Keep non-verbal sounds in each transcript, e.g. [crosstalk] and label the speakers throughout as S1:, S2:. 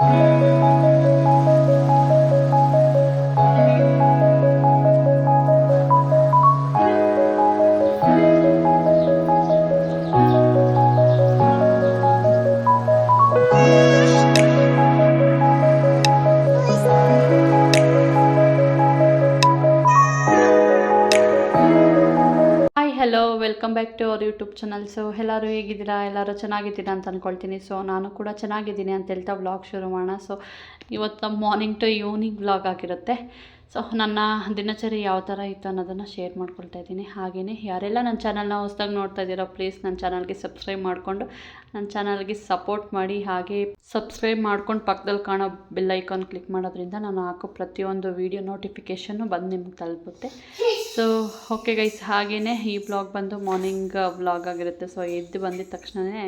S1: Música ಎಲ್ಲರೂ ಚೆನ್ನಾಗಿದ್ದೀರಾ ಅಂತ ಅಂದ್ಕೊಳ್ತೀನಿ ಸೊ ನಾನು ಕೂಡ ಚೆನ್ನಾಗಿದ್ದೀನಿ ಅಂತ ಹೇಳ್ತಾ ವ್ಲಾಗ್ ಶುರು ಮಾಡೋಣ. ಸೊ ಇವತ್ತು ಮಾರ್ನಿಂಗ್ ಟು ಈವ್ನಿಂಗ್ ವ್ಲಾಗ್ ಆಗಿರುತ್ತೆ. ಸೊ ನನ್ನ ದಿನಚರಿ ಯಾವ ಥರ ಇತ್ತು ಅನ್ನೋದನ್ನು ಶೇರ್ ಮಾಡ್ಕೊಳ್ತಾ ಇದ್ದೀನಿ. ಹಾಗೆಯೇ ಯಾರೆಲ್ಲ ನನ್ನ ಚಾನಲ್ನ ಹೊಸ್ದಾಗಿ ನೋಡ್ತಾ ಇದ್ದೀರೋ ಪ್ಲೀಸ್ ನನ್ನ ಚಾನಲ್ಗೆ ಸಬ್ಸ್ಕ್ರೈಬ್ ಮಾಡಿಕೊಂಡು, ನನ್ನ ಚಾನಲ್ಗೆ ಸಪೋರ್ಟ್ ಮಾಡಿ. ಹಾಗೆ ಸಬ್ಸ್ಕ್ರೈಬ್ ಮಾಡ್ಕೊಂಡು ಪಕ್ಕದಲ್ಲಿ ಕಾಣೋ ಬೆಲ್ ಐಕಾನ್ ಕ್ಲಿಕ್ ಮಾಡೋದ್ರಿಂದ ನಾನು ಹಾಕೋ ಪ್ರತಿಯೊಂದು ವೀಡಿಯೋ ನೋಟಿಫಿಕೇಷನ್ನು ಬಂದು ನಿಮ್ಗೆ ತಲುಪುತ್ತೆ. ಸೊ ಓಕೆ ಗೈಸ್ ಹಾಗೆಯೇ ಈ ಬ್ಲಾಗ್ ಬಂದು ಮಾರ್ನಿಂಗ್ ಬ್ಲಾಗ್ ಆಗಿರುತ್ತೆ. ಸೊ ಎದ್ದು ಬಂದಿದ ತಕ್ಷಣವೇ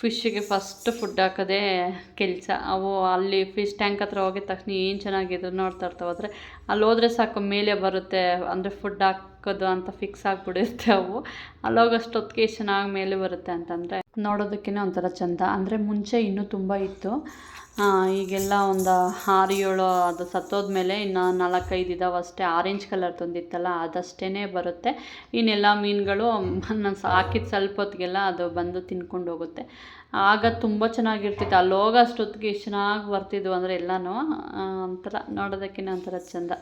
S1: ಫಿಶ್ಶಿಗೆ ಫಸ್ಟ್ ಫುಡ್ ಹಾಕೋದೇ ಕೆಲಸ. ಅವು ಅಲ್ಲಿ ಫಿಶ್ ಟ್ಯಾಂಕ್ ಹತ್ರ ಹೋಗಿದ ತಕ್ಷಣ ಏನು ಚೆನ್ನಾಗಿದ್ರು ನೋಡ್ತಾ ಇರ್ತಾವೆ. ಆದರೆ ಅಲ್ಲಿ ಹೋದ್ರೆ ಸಾಕು, ಮೇಲೆ ಬರುತ್ತೆ. ಅಂದರೆ ಫುಡ್ ಹಾಕೋದು ಅಂತ ಫಿಕ್ಸ್ ಆಗಿಬಿಡುತ್ತೆ ಅವು. ಅಲ್ಲಿ ಹೋಗೋಷ್ಟೊತ್ತಿಗೆ ಎಷ್ಟು ಚೆನ್ನಾಗಿ ಮೇಲೆ ಬರುತ್ತೆ ಅಂತಂದರೆ. ನೋಡೋದಕ್ಕೇ ಒಂಥರ ಚಂದ. ಅಂದರೆ ಮುಂಚೆ ಇನ್ನೂ ತುಂಬ ಇತ್ತು. ಈಗೆಲ್ಲ ಒಂದು ಆರು ಏಳು ಅದು ಸತ್ತೋದ್ಮೇಲೆ ಇನ್ನು ನಾಲ್ಕೈದು ಇದಾವೆ ಅಷ್ಟೇ. ಆರೆಂಜ್ ಕಲರ್ ತಂದಿತ್ತಲ್ಲ ಅದಷ್ಟೇ ಬರುತ್ತೆ. ಇನ್ನೆಲ್ಲ ಮೀನುಗಳು ನಾನು ಹಾಕಿದ ಸ್ವಲ್ಪ ಹೊತ್ತಿಗೆಲ್ಲ ಅದು ಬಂದು ತಿನ್ಕೊಂಡು ಹೋಗುತ್ತೆ. ಆಗ ತುಂಬ ಚೆನ್ನಾಗಿರ್ತಿತ್ತು. ಅಲ್ಲಿ ಹೋಗೋ ಅಷ್ಟೊತ್ತಿಗೆ ಚೆನ್ನಾಗಿ ಬರ್ತಿದ್ವು ಅಂದರೆ ಎಲ್ಲನೂ ಒಂಥರ ನೋಡೋದಕ್ಕಿಂತ ಒಂಥರ ಚಂದ.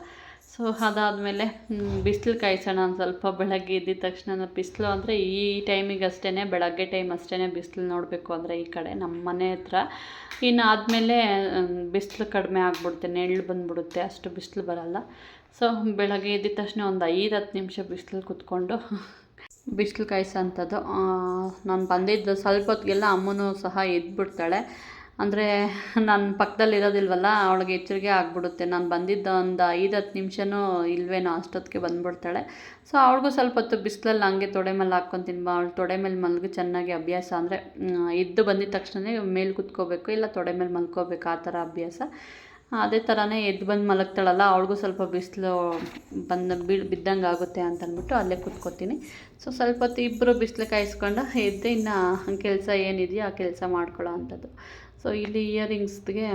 S1: ಸೊ ಅದಾದಮೇಲೆ ಬಿಸಿಲು ಕಾಯಿಸೋಣ ಒಂದು ಸ್ವಲ್ಪ ಬೆಳಗ್ಗೆ ಎದ್ದಿದ ತಕ್ಷಣ ಬಿಸಿಲು ಅಂದರೆ ಈ ಟೈಮಿಗೆ ಅಷ್ಟೇ ಬೆಳಗ್ಗೆ ಟೈಮ್ ಅಷ್ಟೇ ಬಿಸಿಲು ನೋಡಬೇಕು ಅಂದರೆ ಈ ಕಡೆ ನಮ್ಮ ಮನೆ ಹತ್ರ. ಇನ್ನು ಆದಮೇಲೆ ಬಿಸಿಲು ಕಡಿಮೆ ಆಗಿಬಿಡುತ್ತೆ, ನೆರಳು ಬಂದುಬಿಡುತ್ತೆ, ಅಷ್ಟು ಬಿಸಿಲು ಬರಲ್ಲ. ಸೊ ಬೆಳಗ್ಗೆ ಎದ್ದಿದ ತಕ್ಷಣ ಒಂದು ಐದು, ಹತ್ತು ನಿಮಿಷ ಬಿಸಿಲು ಕುತ್ಕೊಂಡು ಬಿಸಿಲು ಕಾಯಿಸೋ ಅಂಥದ್ದು ನಾನು ಬಂದಿದ್ದು ಸ್ವಲ್ಪ ಹೊತ್ತಿಗೆಲ್ಲ ಅಮ್ಮನೂ ಸಹ ಎದ್ಬಿಡ್ತಾಳೆ. ಅಂದರೆ ನನ್ನ ಪಕ್ಕದಲ್ಲಿ ಇರೋದಿಲ್ವಲ್ಲ, ಅವಳಿಗೆ ಎಚ್ಚರಿಕೆ ಆಗಿಬಿಡುತ್ತೆ. ನಾನು ಬಂದಿದ್ದು ಒಂದು ಐದು ಹತ್ತು ನಿಮಿಷನೂ ಇಲ್ವೇನೋ ಅಷ್ಟೊತ್ತಿಗೆ ಬಂದುಬಿಡ್ತಾಳೆ. ಸೊ ಅವಳಿಗೂ ಸ್ವಲ್ಪ ಹೊತ್ತು ಬಿಸಿಲಲ್ಲಿ ಹಂಗೆ ತೊಡೆ ಮೇಲೆ ಹಾಕ್ಕೊತೀನಿ ಬಾ, ಅವಳು ತೊಡೆ ಮೇಲೆ ಮಲಗಿ, ಚೆನ್ನಾಗಿ ಅಭ್ಯಾಸ ಅಂದರೆ ಎದ್ದು ಬಂದಿದ ತಕ್ಷಣವೇ ಮೇಲೆ ಕುತ್ಕೋಬೇಕು, ಇಲ್ಲ ತೊಡೆ ಮೇಲೆ ಮಲ್ಕೋಬೇಕು, ಆ ಥರ ಅಭ್ಯಾಸ. ಅದೇ ಥರನೇ ಎದ್ದು ಬಂದು ಮಲಗ್ತಾಳಲ್ಲ, ಅವಳಿಗೂ ಸ್ವಲ್ಪ ಬಿಸಿಲು ಬಂದು ಬೀಳ್ ಬಿದ್ದಂಗೆ ಆಗುತ್ತೆ ಅಂತಂದ್ಬಿಟ್ಟು ಅಲ್ಲೇ ಕುತ್ಕೋತೀನಿ. ಸೊ ಸ್ವಲ್ಪ ಹೊತ್ತು ಇಬ್ಬರು ಬಿಸಿಲು ಕಾಯಿಸ್ಕೊಂಡು ಎದ್ದು ಇನ್ನು ಕೆಲಸ ಏನಿದೆಯೋ ಆ ಕೆಲಸ ಮಾಡ್ಕೊಳ್ಳೋ ಅಂಥದ್ದು. ಸೊ ಇಲ್ಲಿ ಇಯರಿಂಗ್ಸ್ಗೆ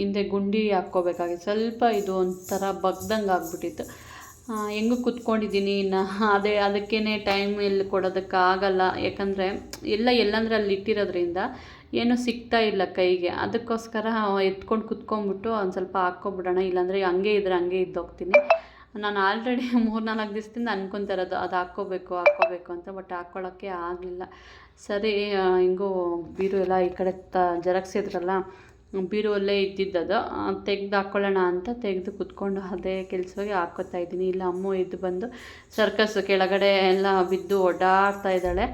S1: ಹಿಂದೆ ಗುಂಡಿ ಹಾಕ್ಕೋಬೇಕಾಗಿತ್ತು. ಸ್ವಲ್ಪ ಇದು ಒಂಥರ ಬಗ್ದಂಗೆ ಆಗ್ಬಿಟ್ಟಿತ್ತು. ಹೆಂಗೆ ಕುತ್ಕೊಂಡಿದ್ದೀನಿ. ಇನ್ನು ಅದೇ ಅದಕ್ಕೇ ಟೈಮ್ ಎಲ್ಲಿ ಕೊಡೋದಕ್ಕಾಗಲ್ಲ ಯಾಕಂದರೆ ಎಲ್ಲ ಎಲ್ಲಂದ್ರೆ ಅಲ್ಲಿ ಇಟ್ಟಿರೋದ್ರಿಂದ ಏನೂ ಸಿಗ್ತಾ ಇಲ್ಲ ಕೈಗೆ. ಅದಕ್ಕೋಸ್ಕರ ಎತ್ಕೊಂಡು ಕುತ್ಕೊಂಡ್ಬಿಟ್ಟು ಒಂದು ಸ್ವಲ್ಪ ಹಾಕ್ಕೊಬಿಡೋಣ. ಇಲ್ಲಾಂದರೆ ಹಂಗೆ ಇದ್ರೆ ಹಂಗೆ ಇದ್ದೋಗ್ತೀನಿ. ನಾನು ಆಲ್ರೆಡಿ ಮೂರು ನಾಲ್ಕು ದಿವಸದಿಂದ ಅನ್ಕೊತಾ ಇರೋದು. ಅದು ಹಾಕ್ಕೋಬೇಕು ಹಾಕ್ಕೋಬೇಕು ಅಂತ ಬಟ್ ಹಾಕ್ಕೊಳ್ಳೋಕ್ಕೆ ಆಗಲಿಲ್ಲ. ಸರಿ ಹಿಂಗೂ ಬೀರು ಎಲ್ಲ ಈ ಕಡೆ ತ ಜರಗ್ಸಿದ್ರಲ್ಲ ಬೀರುವಲ್ಲೇ ಇದ್ದಿದ್ದದು ತೆಗ್ದು ಹಾಕ್ಕೊಳ್ಳೋಣ ಅಂತ ತೆಗೆದು ಕುತ್ಕೊಂಡು ಅದೇ ಕೆಲಸವಾಗಿ ಹಾಕೋತಾ ಇದ್ದೀನಿ. ಇಲ್ಲ, ಅಮ್ಮ ಎದ್ದು ಬಂದು ಸರ್ಕಸ್ ಕೆಳಗಡೆ ಎಲ್ಲ ಬಿದ್ದು ಓಡಾಡ್ತಾ ಇದ್ದಾಳೆ.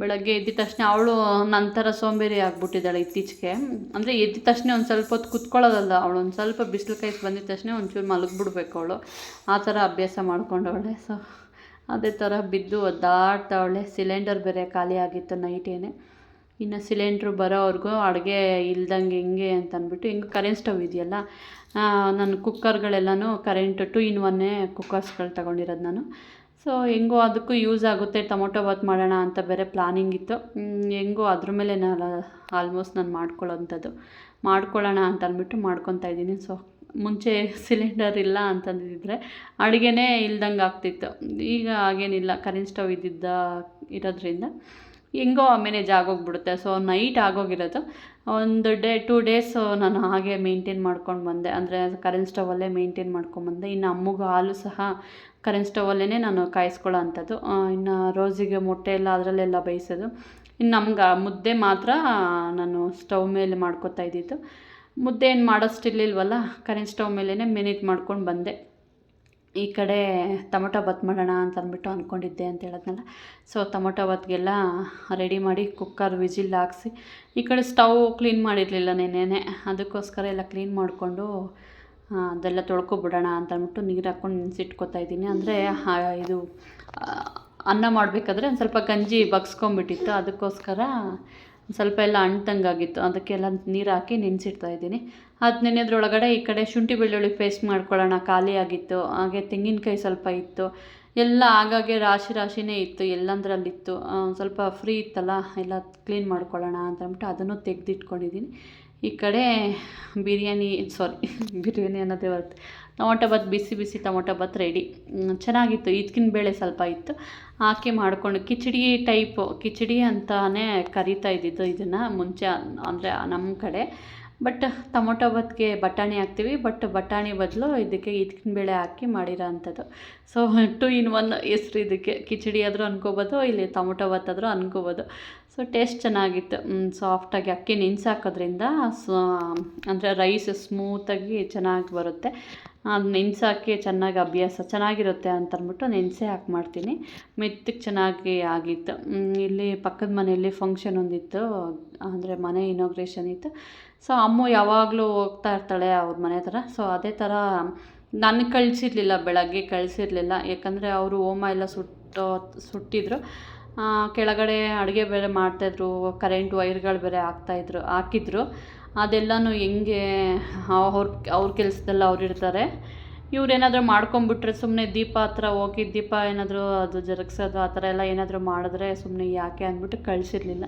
S1: ಬೆಳಗ್ಗೆ ಎದ್ದಿದ ತಕ್ಷಣ ಅವಳು ನಂತರ ಸೋಂಬೇರಿ ಆಗಿಬಿಟ್ಟಿದ್ದಾಳೆ ಇತ್ತೀಚೆಗೆ. ಅಂದರೆ ಎದ್ದ ತಕ್ಷಣ ಒಂದು ಸ್ವಲ್ಪ ಹೊತ್ತು ಕುತ್ಕೊಳ್ಳೋದಲ್ಲ, ಅವಳು ಒಂದು ಸ್ವಲ್ಪ ಬಿಸಿಲು ಕಾಯಿಸಿ ಬಂದಿದ ತಕ್ಷಣ ಒಂಚೂರು ಮಲಗಿಬಿಡ್ಬೇಕು ಅವಳು. ಆ ಥರ ಅಭ್ಯಾಸ ಮಾಡ್ಕೊಂಡವಳೆ. ಸೊ ಅದೇ ಥರ ಬಿದ್ದು ಒದ್ದಾಡ್ತಾವಳೆ. ಸಿಲಿಂಡರ್ ಬೇರೆ ಖಾಲಿಯಾಗಿತ್ತು ನೈಟೇನೆ. ಇನ್ನು ಸಿಲಿಂಡ್ರು ಬರೋವರೆಗೂ ಅಡುಗೆ ಇಲ್ದಂಗೆ ಹೆಂಗೆ ಅಂತ ಅಂದ್ಬಿಟ್ಟು ಹಿಂಗೆ ಕರೆಂಟ್ ಸ್ಟವ್ ಇದೆಯಲ್ಲ ನನ್ನ ನಾನು ಕುಕ್ಕರ್ಗಳೆಲ್ಲನೂ ಕರೆಂಟ್ ಟು ಇನ್ ಒನ್ನೇ ಕುಕ್ಕರ್ಸ್ಗಳು ತಗೊಂಡಿರೋದು ನಾನು. ಸೊ, ಹೆಂಗೋ ಅದಕ್ಕೂ ಯೂಸ್ ಆಗುತ್ತೆ, ಟೊಮೊಟೊ ಬಾತ್ ಮಾಡೋಣ ಅಂತ ಬೇರೆ ಪ್ಲಾನಿಂಗ್ ಇತ್ತು. ಹೆಂಗೋ ಅದ್ರ ಮೇಲೆ ನಾನು ಆಲ್ಮೋಸ್ಟ್ ನಾನು ಮಾಡ್ಕೊಳ್ಳೋಂಥದ್ದು. ಮಾಡ್ಕೊಳ್ಳೋಣ ಅಂತ ಅಂದ್ಬಿಟ್ಟು ಮಾಡ್ಕೊತಾ ಇದ್ದೀನಿ. ಸೊ ಮುಂಚೆ ಸಿಲಿಂಡರ್ ಇಲ್ಲ ಅಂತಂದಿದ್ದರೆ ಅಡುಗೆನೇ ಇಲ್ದಂಗೆ ಆಗ್ತಿತ್ತು. ಈಗ ಹಾಗೇನಿಲ್ಲ, ಕರೆಂಟ್ ಸ್ಟವ್ ಇದ್ದಿದ್ದ, ಇರೋದ್ರಿಂದ ಹೆಂಗೋ ಮ್ಯಾನೇಜ್ ಆಗೋಗ್ಬಿಡುತ್ತೆ ಸೊ ನೈಟ್ ಆಗೋಗಿರೋದು. ಒಂದು ಡೇ ಟೂ ಡೇಸ್ ನಾನು ಹಾಗೆ ಮೇಂಟೈನ್ ಮಾಡ್ಕೊಂಡು ಬಂದೆ. ಅಂದರೆ ಕರೆಂಟ್ ಸ್ಟವಲ್ಲೇ ಮೇಂಟೈನ್ ಮಾಡ್ಕೊಂಬಂದೆ ಇನ್ನು ಅಮ್ಮಗೆ ಹಾಲು ಸಹ ಕರೆಂಟ್ ಸ್ಟವಲ್ಲೇ ನಾನು ಕಾಯಿಸ್ಕೊಳ್ಳೋ ಅಂಥದ್ದು. ಇನ್ನು ರೋಸಿಗೆ ಮೊಟ್ಟೆ ಎಲ್ಲ ಅದರಲ್ಲೆಲ್ಲ ಬೇಯಿಸೋದು. ಇನ್ನು ನಮ್ಗೆ ಮುದ್ದೆ ಮಾತ್ರ ನಾನು ಸ್ಟವ್ ಮೇಲೆ ಮಾಡ್ಕೊತಾ ಇದ್ದಿದ್ದು. ಮುದ್ದೆ ಏನು ಮಾಡೋಷ್ಟಿರ್ಲಿಲ್ವಲ್ಲ? ಕರೆಂಟ್ ಸ್ಟವ್ ಮೇಲೇ ಮಿನಿಟ್ ಮಾಡ್ಕೊಂಡು ಬಂದೆ. ಈ ಕಡೆ ಟೊಮೊಟೊ ಬಾತ್ ಮಾಡೋಣ ಅಂತ ಅಂದ್ಬಿಟ್ಟು ಅಂದ್ಕೊಂಡಿದ್ದೆ ಅಂತ ಹೇಳಿದ್ನಲ್ಲ. ಸೊ, ಟೊಮೊಟೊ ಬಾತ್ಗೆಲ್ಲ ರೆಡಿ ಮಾಡಿ ಕುಕ್ಕರ್ ವಿಜಿಲ್ ಹಾಕ್ಸಿ, ಈ ಕಡೆ ಸ್ಟವ್ ಕ್ಲೀನ್ ಮಾಡಿರಲಿಲ್ಲ ನೆನೆನೆ ಅದಕ್ಕೋಸ್ಕರ ಎಲ್ಲ ಕ್ಲೀನ್ ಮಾಡಿಕೊಂಡು ಅದೆಲ್ಲ ತೊಳ್ಕೊಬಿಡೋಣ ಅಂತ ಅಂದ್ಬಿಟ್ಟು ನೀರು ಹಾಕ್ಕೊಂಡು ನೆನೆಸಿಟ್ಕೊತಾ ಇದ್ದೀನಿ. ಅಂದರೆ ಇದು ಅನ್ನ ಮಾಡಬೇಕಾದ್ರೆ ಒಂದು ಸ್ವಲ್ಪ ಗಂಜಿ ಬಗ್ಸ್ಕೊಂಬಿಟ್ಟಿತ್ತು ಅದಕ್ಕೋಸ್ಕರ ಸ್ವಲ್ಪ ಎಲ್ಲ ಅಂಟಂಗಾಗಿತ್ತು ಅದಕ್ಕೆಲ್ಲ ನೀರು ಹಾಕಿ ನೆನೆಸಿಡ್ತಾ ಇದ್ದೀನಿ. ಅದು ನೆನೆದ್ರೊಳಗಡೆ ಈ ಕಡೆ ಶುಂಠಿ ಬೆಳ್ಳುಳ್ಳಿ ಪೇಸ್ಟ್ ಮಾಡ್ಕೊಳ್ಳೋಣ. ಖಾಲಿ ಆಗಿತ್ತು. ಹಾಗೆ ತೆಂಗಿನಕಾಯಿ ಸ್ವಲ್ಪ ಇತ್ತು. ಎಲ್ಲ ಆಗಾಗ್ಗೆ ರಾಶಿ ರಾಶಿನೇ ಇತ್ತು. ಎಲ್ಲಂದ್ರಲ್ಲಿತ್ತು. ಸ್ವಲ್ಪ ಫ್ರೀ ಇತ್ತಲ್ಲ, ಎಲ್ಲ ಕ್ಲೀನ್ ಮಾಡ್ಕೊಳ್ಳೋಣ ಅಂತ ಅಂದ್ಬಿಟ್ಟು ಅದನ್ನು ತೆಗೆದಿಟ್ಕೊಂಡಿದ್ದೀನಿ. ಈ ಕಡೆ ಬಿರಿಯಾನಿ, ಸಾರಿ, [laughs] ಬಿರಿಯಾನಿ ಅನ್ನೋದೇ ಬರುತ್ತೆ. ಟೊಮೊಟೊ ಬಾತ್, ಬಿಸಿ ಬಿಸಿ ಟೊಮೊಟೊ ಬಾತ್ ರೆಡಿ ಚೆನ್ನಾಗಿತ್ತು. ಇದಕ್ಕಿನ ಬೇಳೆ ಸ್ವಲ್ಪ ಇತ್ತು. ಹಾಕಿ ಮಾಡಿಕೊಂಡು, ಕಿಚಡಿ ಟೈಪು ಕಿಚಡಿ ಅಂತಲೇ ಕರಿತಾ ಇದ್ದಿದ್ದು ಇದನ್ನು ಮುಂಚೆ, ಅಂದರೆ ನಮ್ಮ ಕಡೆ. ಬಟ್ ಟೊಮೊಟೊ ಬಾತ್ಗೆ ಬಟಾಣಿ ಹಾಕ್ತೀವಿ. ಬಟ್ ಬಟಾಣಿ ಬದಲು ಇದಕ್ಕೆ ಇದಕ್ಕಿನ ಬೇಳೆ ಹಾಕಿ ಮಾಡಿರೋ ಅಂಥದ್ದು. ಸೊ ಟು ಇನ್ ಒನ್ ಹೆಸ್ರು ಇದಕ್ಕೆ ಕಿಚಡಿ ಆದರೂ ಅನ್ಕೋಬೋದು, ಇಲ್ಲಿ ಟೊಮೊಟೊ ಬಾತ್ ಆದರೂ ಅನ್ಕೋಬೋದು. ಸೊ ಟೇಸ್ಟ್ ಚೆನ್ನಾಗಿತ್ತು. ಸಾಫ್ಟಾಗಿ ಅಕ್ಕಿ ನೆನೆಸಾಕೋದ್ರಿಂದ, ಸೊ, ಅಂದರೆ ರೈಸ್ ಸ್ಮೂತಾಗಿ ಚೆನ್ನಾಗಿ ಬರುತ್ತೆ. ನೆನೆಸಾಕಿ ಚೆನ್ನಾಗಿ ಅಭ್ಯಾಸ ಚೆನ್ನಾಗಿರುತ್ತೆ ಅಂತ ಅಂದ್ಬಿಟ್ಟು ನೆನೆಸೇ ಹಾಕಿ ಮಾಡ್ತೀನಿ. ಮೆತ್ತಗೆ ಚೆನ್ನಾಗಿ ಆಗಿತ್ತು. ಇಲ್ಲಿ ಪಕ್ಕದ ಮನೆಯಲ್ಲಿ ಫಂಕ್ಷನ್ ಒಂದಿತ್ತು. ಅಂದರೆ ಮನೆ ಇನಾಗ್ರೇಷನ್ ಇತ್ತು. ಸೊ ಅಮ್ಮ ಯಾವಾಗಲೂ ಹೋಗ್ತಾ ಇರ್ತಾಳೆ ಅವ್ರ ಮನೆ ಹತ್ರ. ಸೊ ಅದೇ ಥರ ನನಗೆ ಕಳಿಸಿರ್ಲಿಲ್ಲ, ಬೆಳಗ್ಗೆ ಕಳಿಸಿರ್ಲಿಲ್ಲ. ಯಾಕಂದರೆ ಅವರು ಹೋಮ ಎಲ್ಲ ಸುಟ್ಟು, ಸುಟ್ಟಿದ್ರು. ಕೆಳಗಡೆ ಅಡುಗೆ ಬೇರೆ ಮಾಡ್ತಾಯಿದ್ರು ಕರೆಂಟ್ ವೈರ್ಗಳು ಬೇರೆ ಹಾಕ್ತಾಯಿದ್ರು ಹಾಕಿದ್ರು. ಅದೆಲ್ಲನೂ ಹೆಂಗೆ ಅವ್ರ ಅವ್ರ ಕೆಲ್ಸದಲ್ಲಿ ಅವ್ರು ಇರ್ತಾರೆ. ಇವ್ರು ಏನಾದರೂ ಮಾಡ್ಕೊಂಬಿಟ್ರೆ ಸುಮ್ಮನೆ ದೀಪ ಹತ್ರ ಹೋಗಿ ದೀಪ ಏನಾದರೂ ಅದು ಜರಗಿಸೋದು ಆ ಥರ ಎಲ್ಲ ಏನಾದರೂ ಮಾಡಿದ್ರೆ ಸುಮ್ಮನೆ ಯಾಕೆ ಅಂದ್ಬಿಟ್ಟು ಕಳಿಸಿರ್ಲಿಲ್ಲ.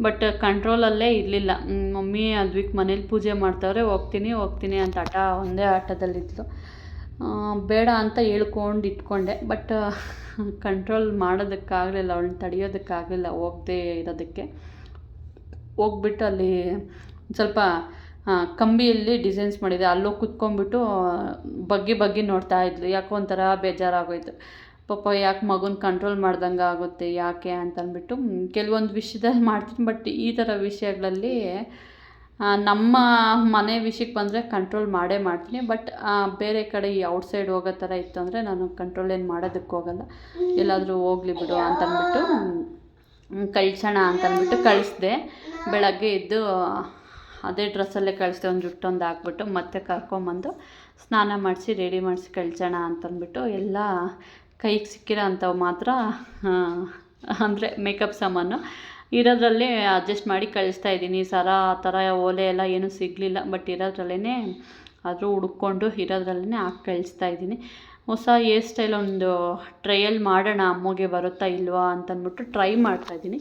S1: ಬಟ್ ಕಂಟ್ರೋಲಲ್ಲೇ ಇರಲಿಲ್ಲ. ಮಮ್ಮಿ ಅದ್ವಿಕ್ ಮನೇಲಿ ಪೂಜೆ ಮಾಡ್ತವ್ರೆ, ಹೋಗ್ತೀನಿ ಹೋಗ್ತೀನಿ ಅಂತ ಆಟ, ಒಂದೇ ಆಟದಲ್ಲಿತ್ತು ಬೇಡ ಅಂತ ಹೇಳ್ಕೊಂಡು ಇಟ್ಕೊಂಡೆ. ಬಟ್ ಕಂಟ್ರೋಲ್ ಮಾಡೋದಕ್ಕಾಗಲಿಲ್ಲ, ಅವಳನ್ನ ತಡೆಯೋದಕ್ಕಾಗಲಿಲ್ಲ ಹೋಗದೆ ಇರೋದಕ್ಕೆ. ಹೋಗ್ಬಿಟ್ಟು ಅಲ್ಲಿ ಸ್ವಲ್ಪ ಕಂಬಿಯಲ್ಲಿ ಡಿಸೈನ್ಸ್ ಮಾಡಿದೆ. ಅಲ್ಲೋಗಿ ಕುತ್ಕೊಂಡ್ಬಿಟ್ಟು ಬಗ್ಗಿ ಬಗ್ಗಿ ನೋಡ್ತಾ ಇದ್ಲು. ಯಾಕೋ ಒಂಥರ ಬೇಜಾರಾಗೋಯ್ತು. ಪಾಪ ಯಾಕೆ ಮಗುನ ಕಂಟ್ರೋಲ್ ಮಾಡ್ದಂಗೆ ಆಗುತ್ತೆ, ಯಾಕೆ ಅಂತಂದ್ಬಿಟ್ಟು ಕೆಲವೊಂದು ವಿಷಯದಲ್ಲಿ ಮಾಡ್ತೀನಿ. ಬಟ್ ಈ ಥರ ವಿಷಯಗಳಲ್ಲಿ ನಮ್ಮ ಮನೆ ವಿಷಯಕ್ಕೆ ಬಂದರೆ ಕಂಟ್ರೋಲ್ ಮಾಡೇ ಮಾಡ್ತೀನಿ. ಬಟ್ ಬೇರೆ ಕಡೆ ಈ ಔಟ್ಸೈಡ್ ಹೋಗೋ ಥರ ಇತ್ತು ಅಂದರೆ ನಾನು ಕಂಟ್ರೋಲ್ ಏನು ಮಾಡೋದಕ್ಕೆ ಹೋಗಲ್ಲ. ಎಲ್ಲಾದರೂ ಹೋಗಲಿ ಬಿಡು ಅಂತಂದ್ಬಿಟ್ಟು ಕಳ್ಸೋಣ ಅಂತಂದ್ಬಿಟ್ಟು ಕಳಿಸ್ದೆ. ಬೆಳಗ್ಗೆ ಎದ್ದು ಅದೇ ಡ್ರೆಸ್ಸಲ್ಲೇ ಕಳಿಸ್ದೆ ಒಂದು ಜುಟ್ಟೊಂದು ಹಾಕ್ಬಿಟ್ಟು ಮತ್ತೆ ಕರ್ಕೊಂಬಂದು ಸ್ನಾನ ಮಾಡಿಸಿ, ರೆಡಿ ಮಾಡಿಸಿ ಕಳ್ಸೋಣ ಅಂತಂದ್ಬಿಟ್ಟು ಎಲ್ಲ ಕೈಗೆ ಸಿಕ್ಕಿರೋ ಅಂಥವು ಮಾತ್ರ ಅಂದರೆ ಮೇಕಪ್ ಸಾಮಾನು. ಇರೋದ್ರಲ್ಲೇ ಅಡ್ಜಸ್ಟ್ ಮಾಡಿ ಕಳಿಸ್ತಾ ಇದ್ದೀನಿ. ಸರ, ಆ ಥರ ಓಲೆ ಎಲ್ಲ ಏನೂ ಸಿಗಲಿಲ್ಲ ಬಟ್ ಇರೋದ್ರಲ್ಲೇ ಆದರೂ ಹುಡುಕೊಂಡು ಇರೋದ್ರಲ್ಲೇ ಹಾಕಿ ಕಳಿಸ್ತಾ ಇದ್ದೀನಿ. ಹೊಸ ಹೇರ್ ಸ್ಟೈಲ್ ಒಂದು ಟ್ರಯಲ್ ಮಾಡೋಣ, ಅಮ್ಮಗೆ ಬರುತ್ತಾ ಇಲ್ವಾ ಅಂತಂದ್ಬಿಟ್ಟು ಟ್ರೈ ಮಾಡ್ತಾಯಿದ್ದೀನಿ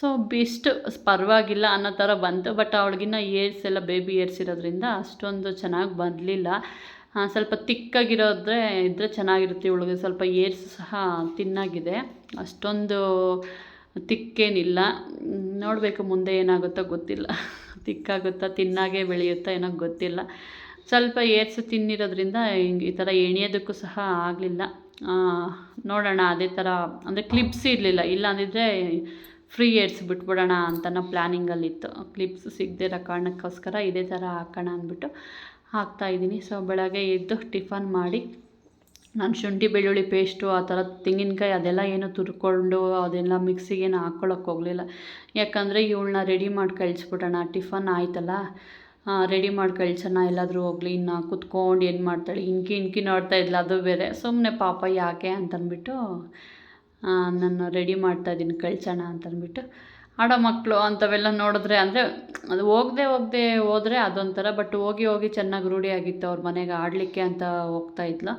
S1: ಸೊ ಬೆಸ್ಟ್ ಪರವಾಗಿಲ್ಲ ಅನ್ನೋ ಥರ ಬಂತು ಬಟ್ ಅವಳಿಗಿನ್ನ ಏರ್ಸ್ ಎಲ್ಲ ಬೇಬಿ ಏರ್ಸ್ ಇರೋದ್ರಿಂದ ಅಷ್ಟೊಂದು ಚೆನ್ನಾಗಿ ಬರಲಿಲ್ಲ. ಸ್ವಲ್ಪ ತಿಕ್ಕಾಗಿರೋದ್ರೆ ಇದ್ದರೆ ಚೆನ್ನಾಗಿರುತ್ತೆ, ಇವಳಿಗೆ ಸ್ವಲ್ಪ ಏರ್ಸ್ ಸಹ ತಿನ್ನಾಗಿದೆ. ಅಷ್ಟೊಂದು ತಿಕ್ಕೇನಿಲ್ಲ. ನೋಡಬೇಕು ಮುಂದೆ ಏನಾಗುತ್ತೋ ಗೊತ್ತಿಲ್ಲ. [laughs] ತಿಕ್ಕಾಗುತ್ತಾ, ತಿನ್ನಾಗೆ ಬೆಳೆಯುತ್ತಾ ಏನೋ ಗೊತ್ತಿಲ್ಲ. ಸ್ವಲ್ಪ ಏರ್ಸ್ ತಿನ್ನಿರೋದ್ರಿಂದ ಈ ಥರ ಎಣಿಯೋದಕ್ಕೂ ಸಹ ಆಗಲಿಲ್ಲ. ನೋಡೋಣ ಅದೇ ಥರ, ಅಂದರೆ ಕ್ಲಿಪ್ಸ್ ಇರಲಿಲ್ಲ. ಇಲ್ಲ ಅಂದಿದ್ರೆ ಫ್ರೀ ಏರ್ಸ್ ಬಿಟ್ಬಿಡೋಣ ಅಂತನೋ ಪ್ಲ್ಯಾನಿಂಗಲ್ಲಿತ್ತು ಕ್ಲಿಪ್ಸ್ ಸಿಗದೇ ಇರೋ ಕಾರಣಕ್ಕೋಸ್ಕರ ಇದೇ ಥರ ಹಾಕೋಣ ಅಂದ್ಬಿಟ್ಟು ಹಾಕ್ತಾಯಿದ್ದೀನಿ ಸೊ ಬೆಳಗ್ಗೆ ಎದ್ದು ಟಿಫನ್ ಮಾಡಿ, ನಾನು ಶುಂಠಿ, ಬೆಳ್ಳುಳ್ಳಿ ಪೇಸ್ಟು, ಆ ಥರ ತೆಂಗಿನಕಾಯಿ ಅದೆಲ್ಲ ಏನು ತುರ್ಕೊಂಡು ಅದೆಲ್ಲ ಮಿಕ್ಸಿಗೇನು ಹಾಕ್ಕೊಳಕ್ಕೆ ಹೋಗಲಿಲ್ಲ. ಯಾಕಂದರೆ ಇವಳನ್ನ ರೆಡಿ ಮಾಡಿ ಕಳಿಸ್ಬಿಡೋಣ. ಟಿಫನ್ ಆಯ್ತಲ್ಲ. ರೆಡಿ ಮಾಡಿ ಕಳ್ಸೋಣ ಎಲ್ಲಾದರೂ ಹೋಗಲಿ, ಇನ್ನು ಕುತ್ಕೊಂಡು ಏನು ಮಾಡ್ತಾಳೆ, ಇನ್ಕಿ ಇನ್ಕಿ ನೋಡ್ತಾ ಇದ್ಲ, ಅದು ಬೇರೆ. ಸುಮ್ಮನೆ ಪಾಪ ಯಾಕೆ ಅಂತಂದ್ಬಿಟ್ಟು ನಾನು ರೆಡಿ ಮಾಡ್ತಾ ಇದ್ದೀನಿ, ಕಳ್ಸೋಣ ಅಂತಂದ್ಬಿಟ್ಟು ಆಡೋ ಮಕ್ಕಳು ಅಂಥವೆಲ್ಲ ನೋಡಿದ್ರೆ ಅಂದರೆ, ಅದು ಹೋಗದೆ ಹೋಗದೆ ಹೋದರೆ ಅದೊಂಥರ ಬಟ್ ಹೋಗಿ ಹೋಗಿ ಚೆನ್ನಾಗಿ ರೂಢಿ ಆಗಿತ್ತು ಅವ್ರ ಮನೆಗೆ ಆಡಲಿಕ್ಕೆ ಅಂತ ಹೋಗ್ತಾ ಇದ್ಲು.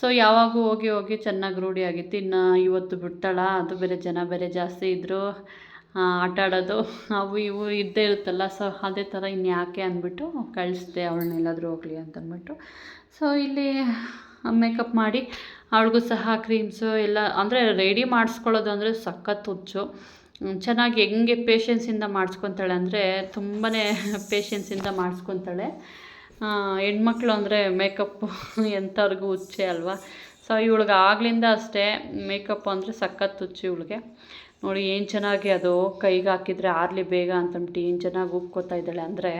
S1: ಸೊ ಯಾವಾಗೂ ಹೋಗಿ ಹೋಗಿ ಚೆನ್ನಾಗಿ ರೂಢಿ ಆಗಿತ್ತು. ಇನ್ನು ಇವತ್ತು ಬಿಡ್ತಾಳ, ಅದು ಬೇರೆ ಜನ ಬೇರೆ ಜಾಸ್ತಿ ಇದ್ದರು ಆಟ ಆಡೋದು, ಅವು ಇವು ಇದ್ದೇ ಇರುತ್ತಲ್ಲ ಸೊ ಅದೇ ಥರ ಇನ್ನು ಯಾಕೆ ಅಂದ್ಬಿಟ್ಟು ಕಳಿಸ್ದೆ ಅವಳನ್ನೆಲ್ಲಾದರೂ ಹೋಗಲಿ ಅಂತಂದ್ಬಿಟ್ಟು ಸೊ ಇಲ್ಲಿ ಮೇಕಪ್ ಮಾಡಿ, ಅವಳಿಗೂ ಸಹ ಕ್ರೀಮ್ಸು ಎಲ್ಲ, ಅಂದರೆ ರೆಡಿ ಮಾಡಿಸ್ಕೊಳ್ಳೋದು ಅಂದರೆ ಸಖತ್ ಹುಚ್ಚು. ಚೆನ್ನಾಗಿ ಹೆಂಗೆ ಪೇಷನ್ಸಿಂದ ಮಾಡಿಸ್ಕೊತಾಳೆ ಅಂದರೆ ತುಂಬಾ ಪೇಷನ್ಸಿಂದ ಮಾಡಿಸ್ಕೊತಾಳೆ. ಹೆಣ್ಮಕ್ಳು ಅಂದರೆ ಮೇಕಪ್ಪು ಎಂಥವ್ರಿಗೂ ಹುಚ್ಚೆ ಅಲ್ವಾ? ಸೊ ಇವಳಿಗೆ ಆಗ್ಲಿಂದ ಅಷ್ಟೇ ಮೇಕಪ್ ಅಂದರೆ ಸಖತ್ ಹುಚ್ಚು ಇವಳಿಗೆ. ನೋಡಿ, ಏನು ಚೆನ್ನಾಗಿ ಅದು ಕೈಗೆ ಹಾಕಿದರೆ ಆರಲಿ ಬೇಗ ಅಂತಂದ್ಬಿಟ್ಟು ಏನು ಚೆನ್ನಾಗಿ ಉಪ್ಕೋತಾ ಇದ್ದಾಳೆ ಅಂದರೆ,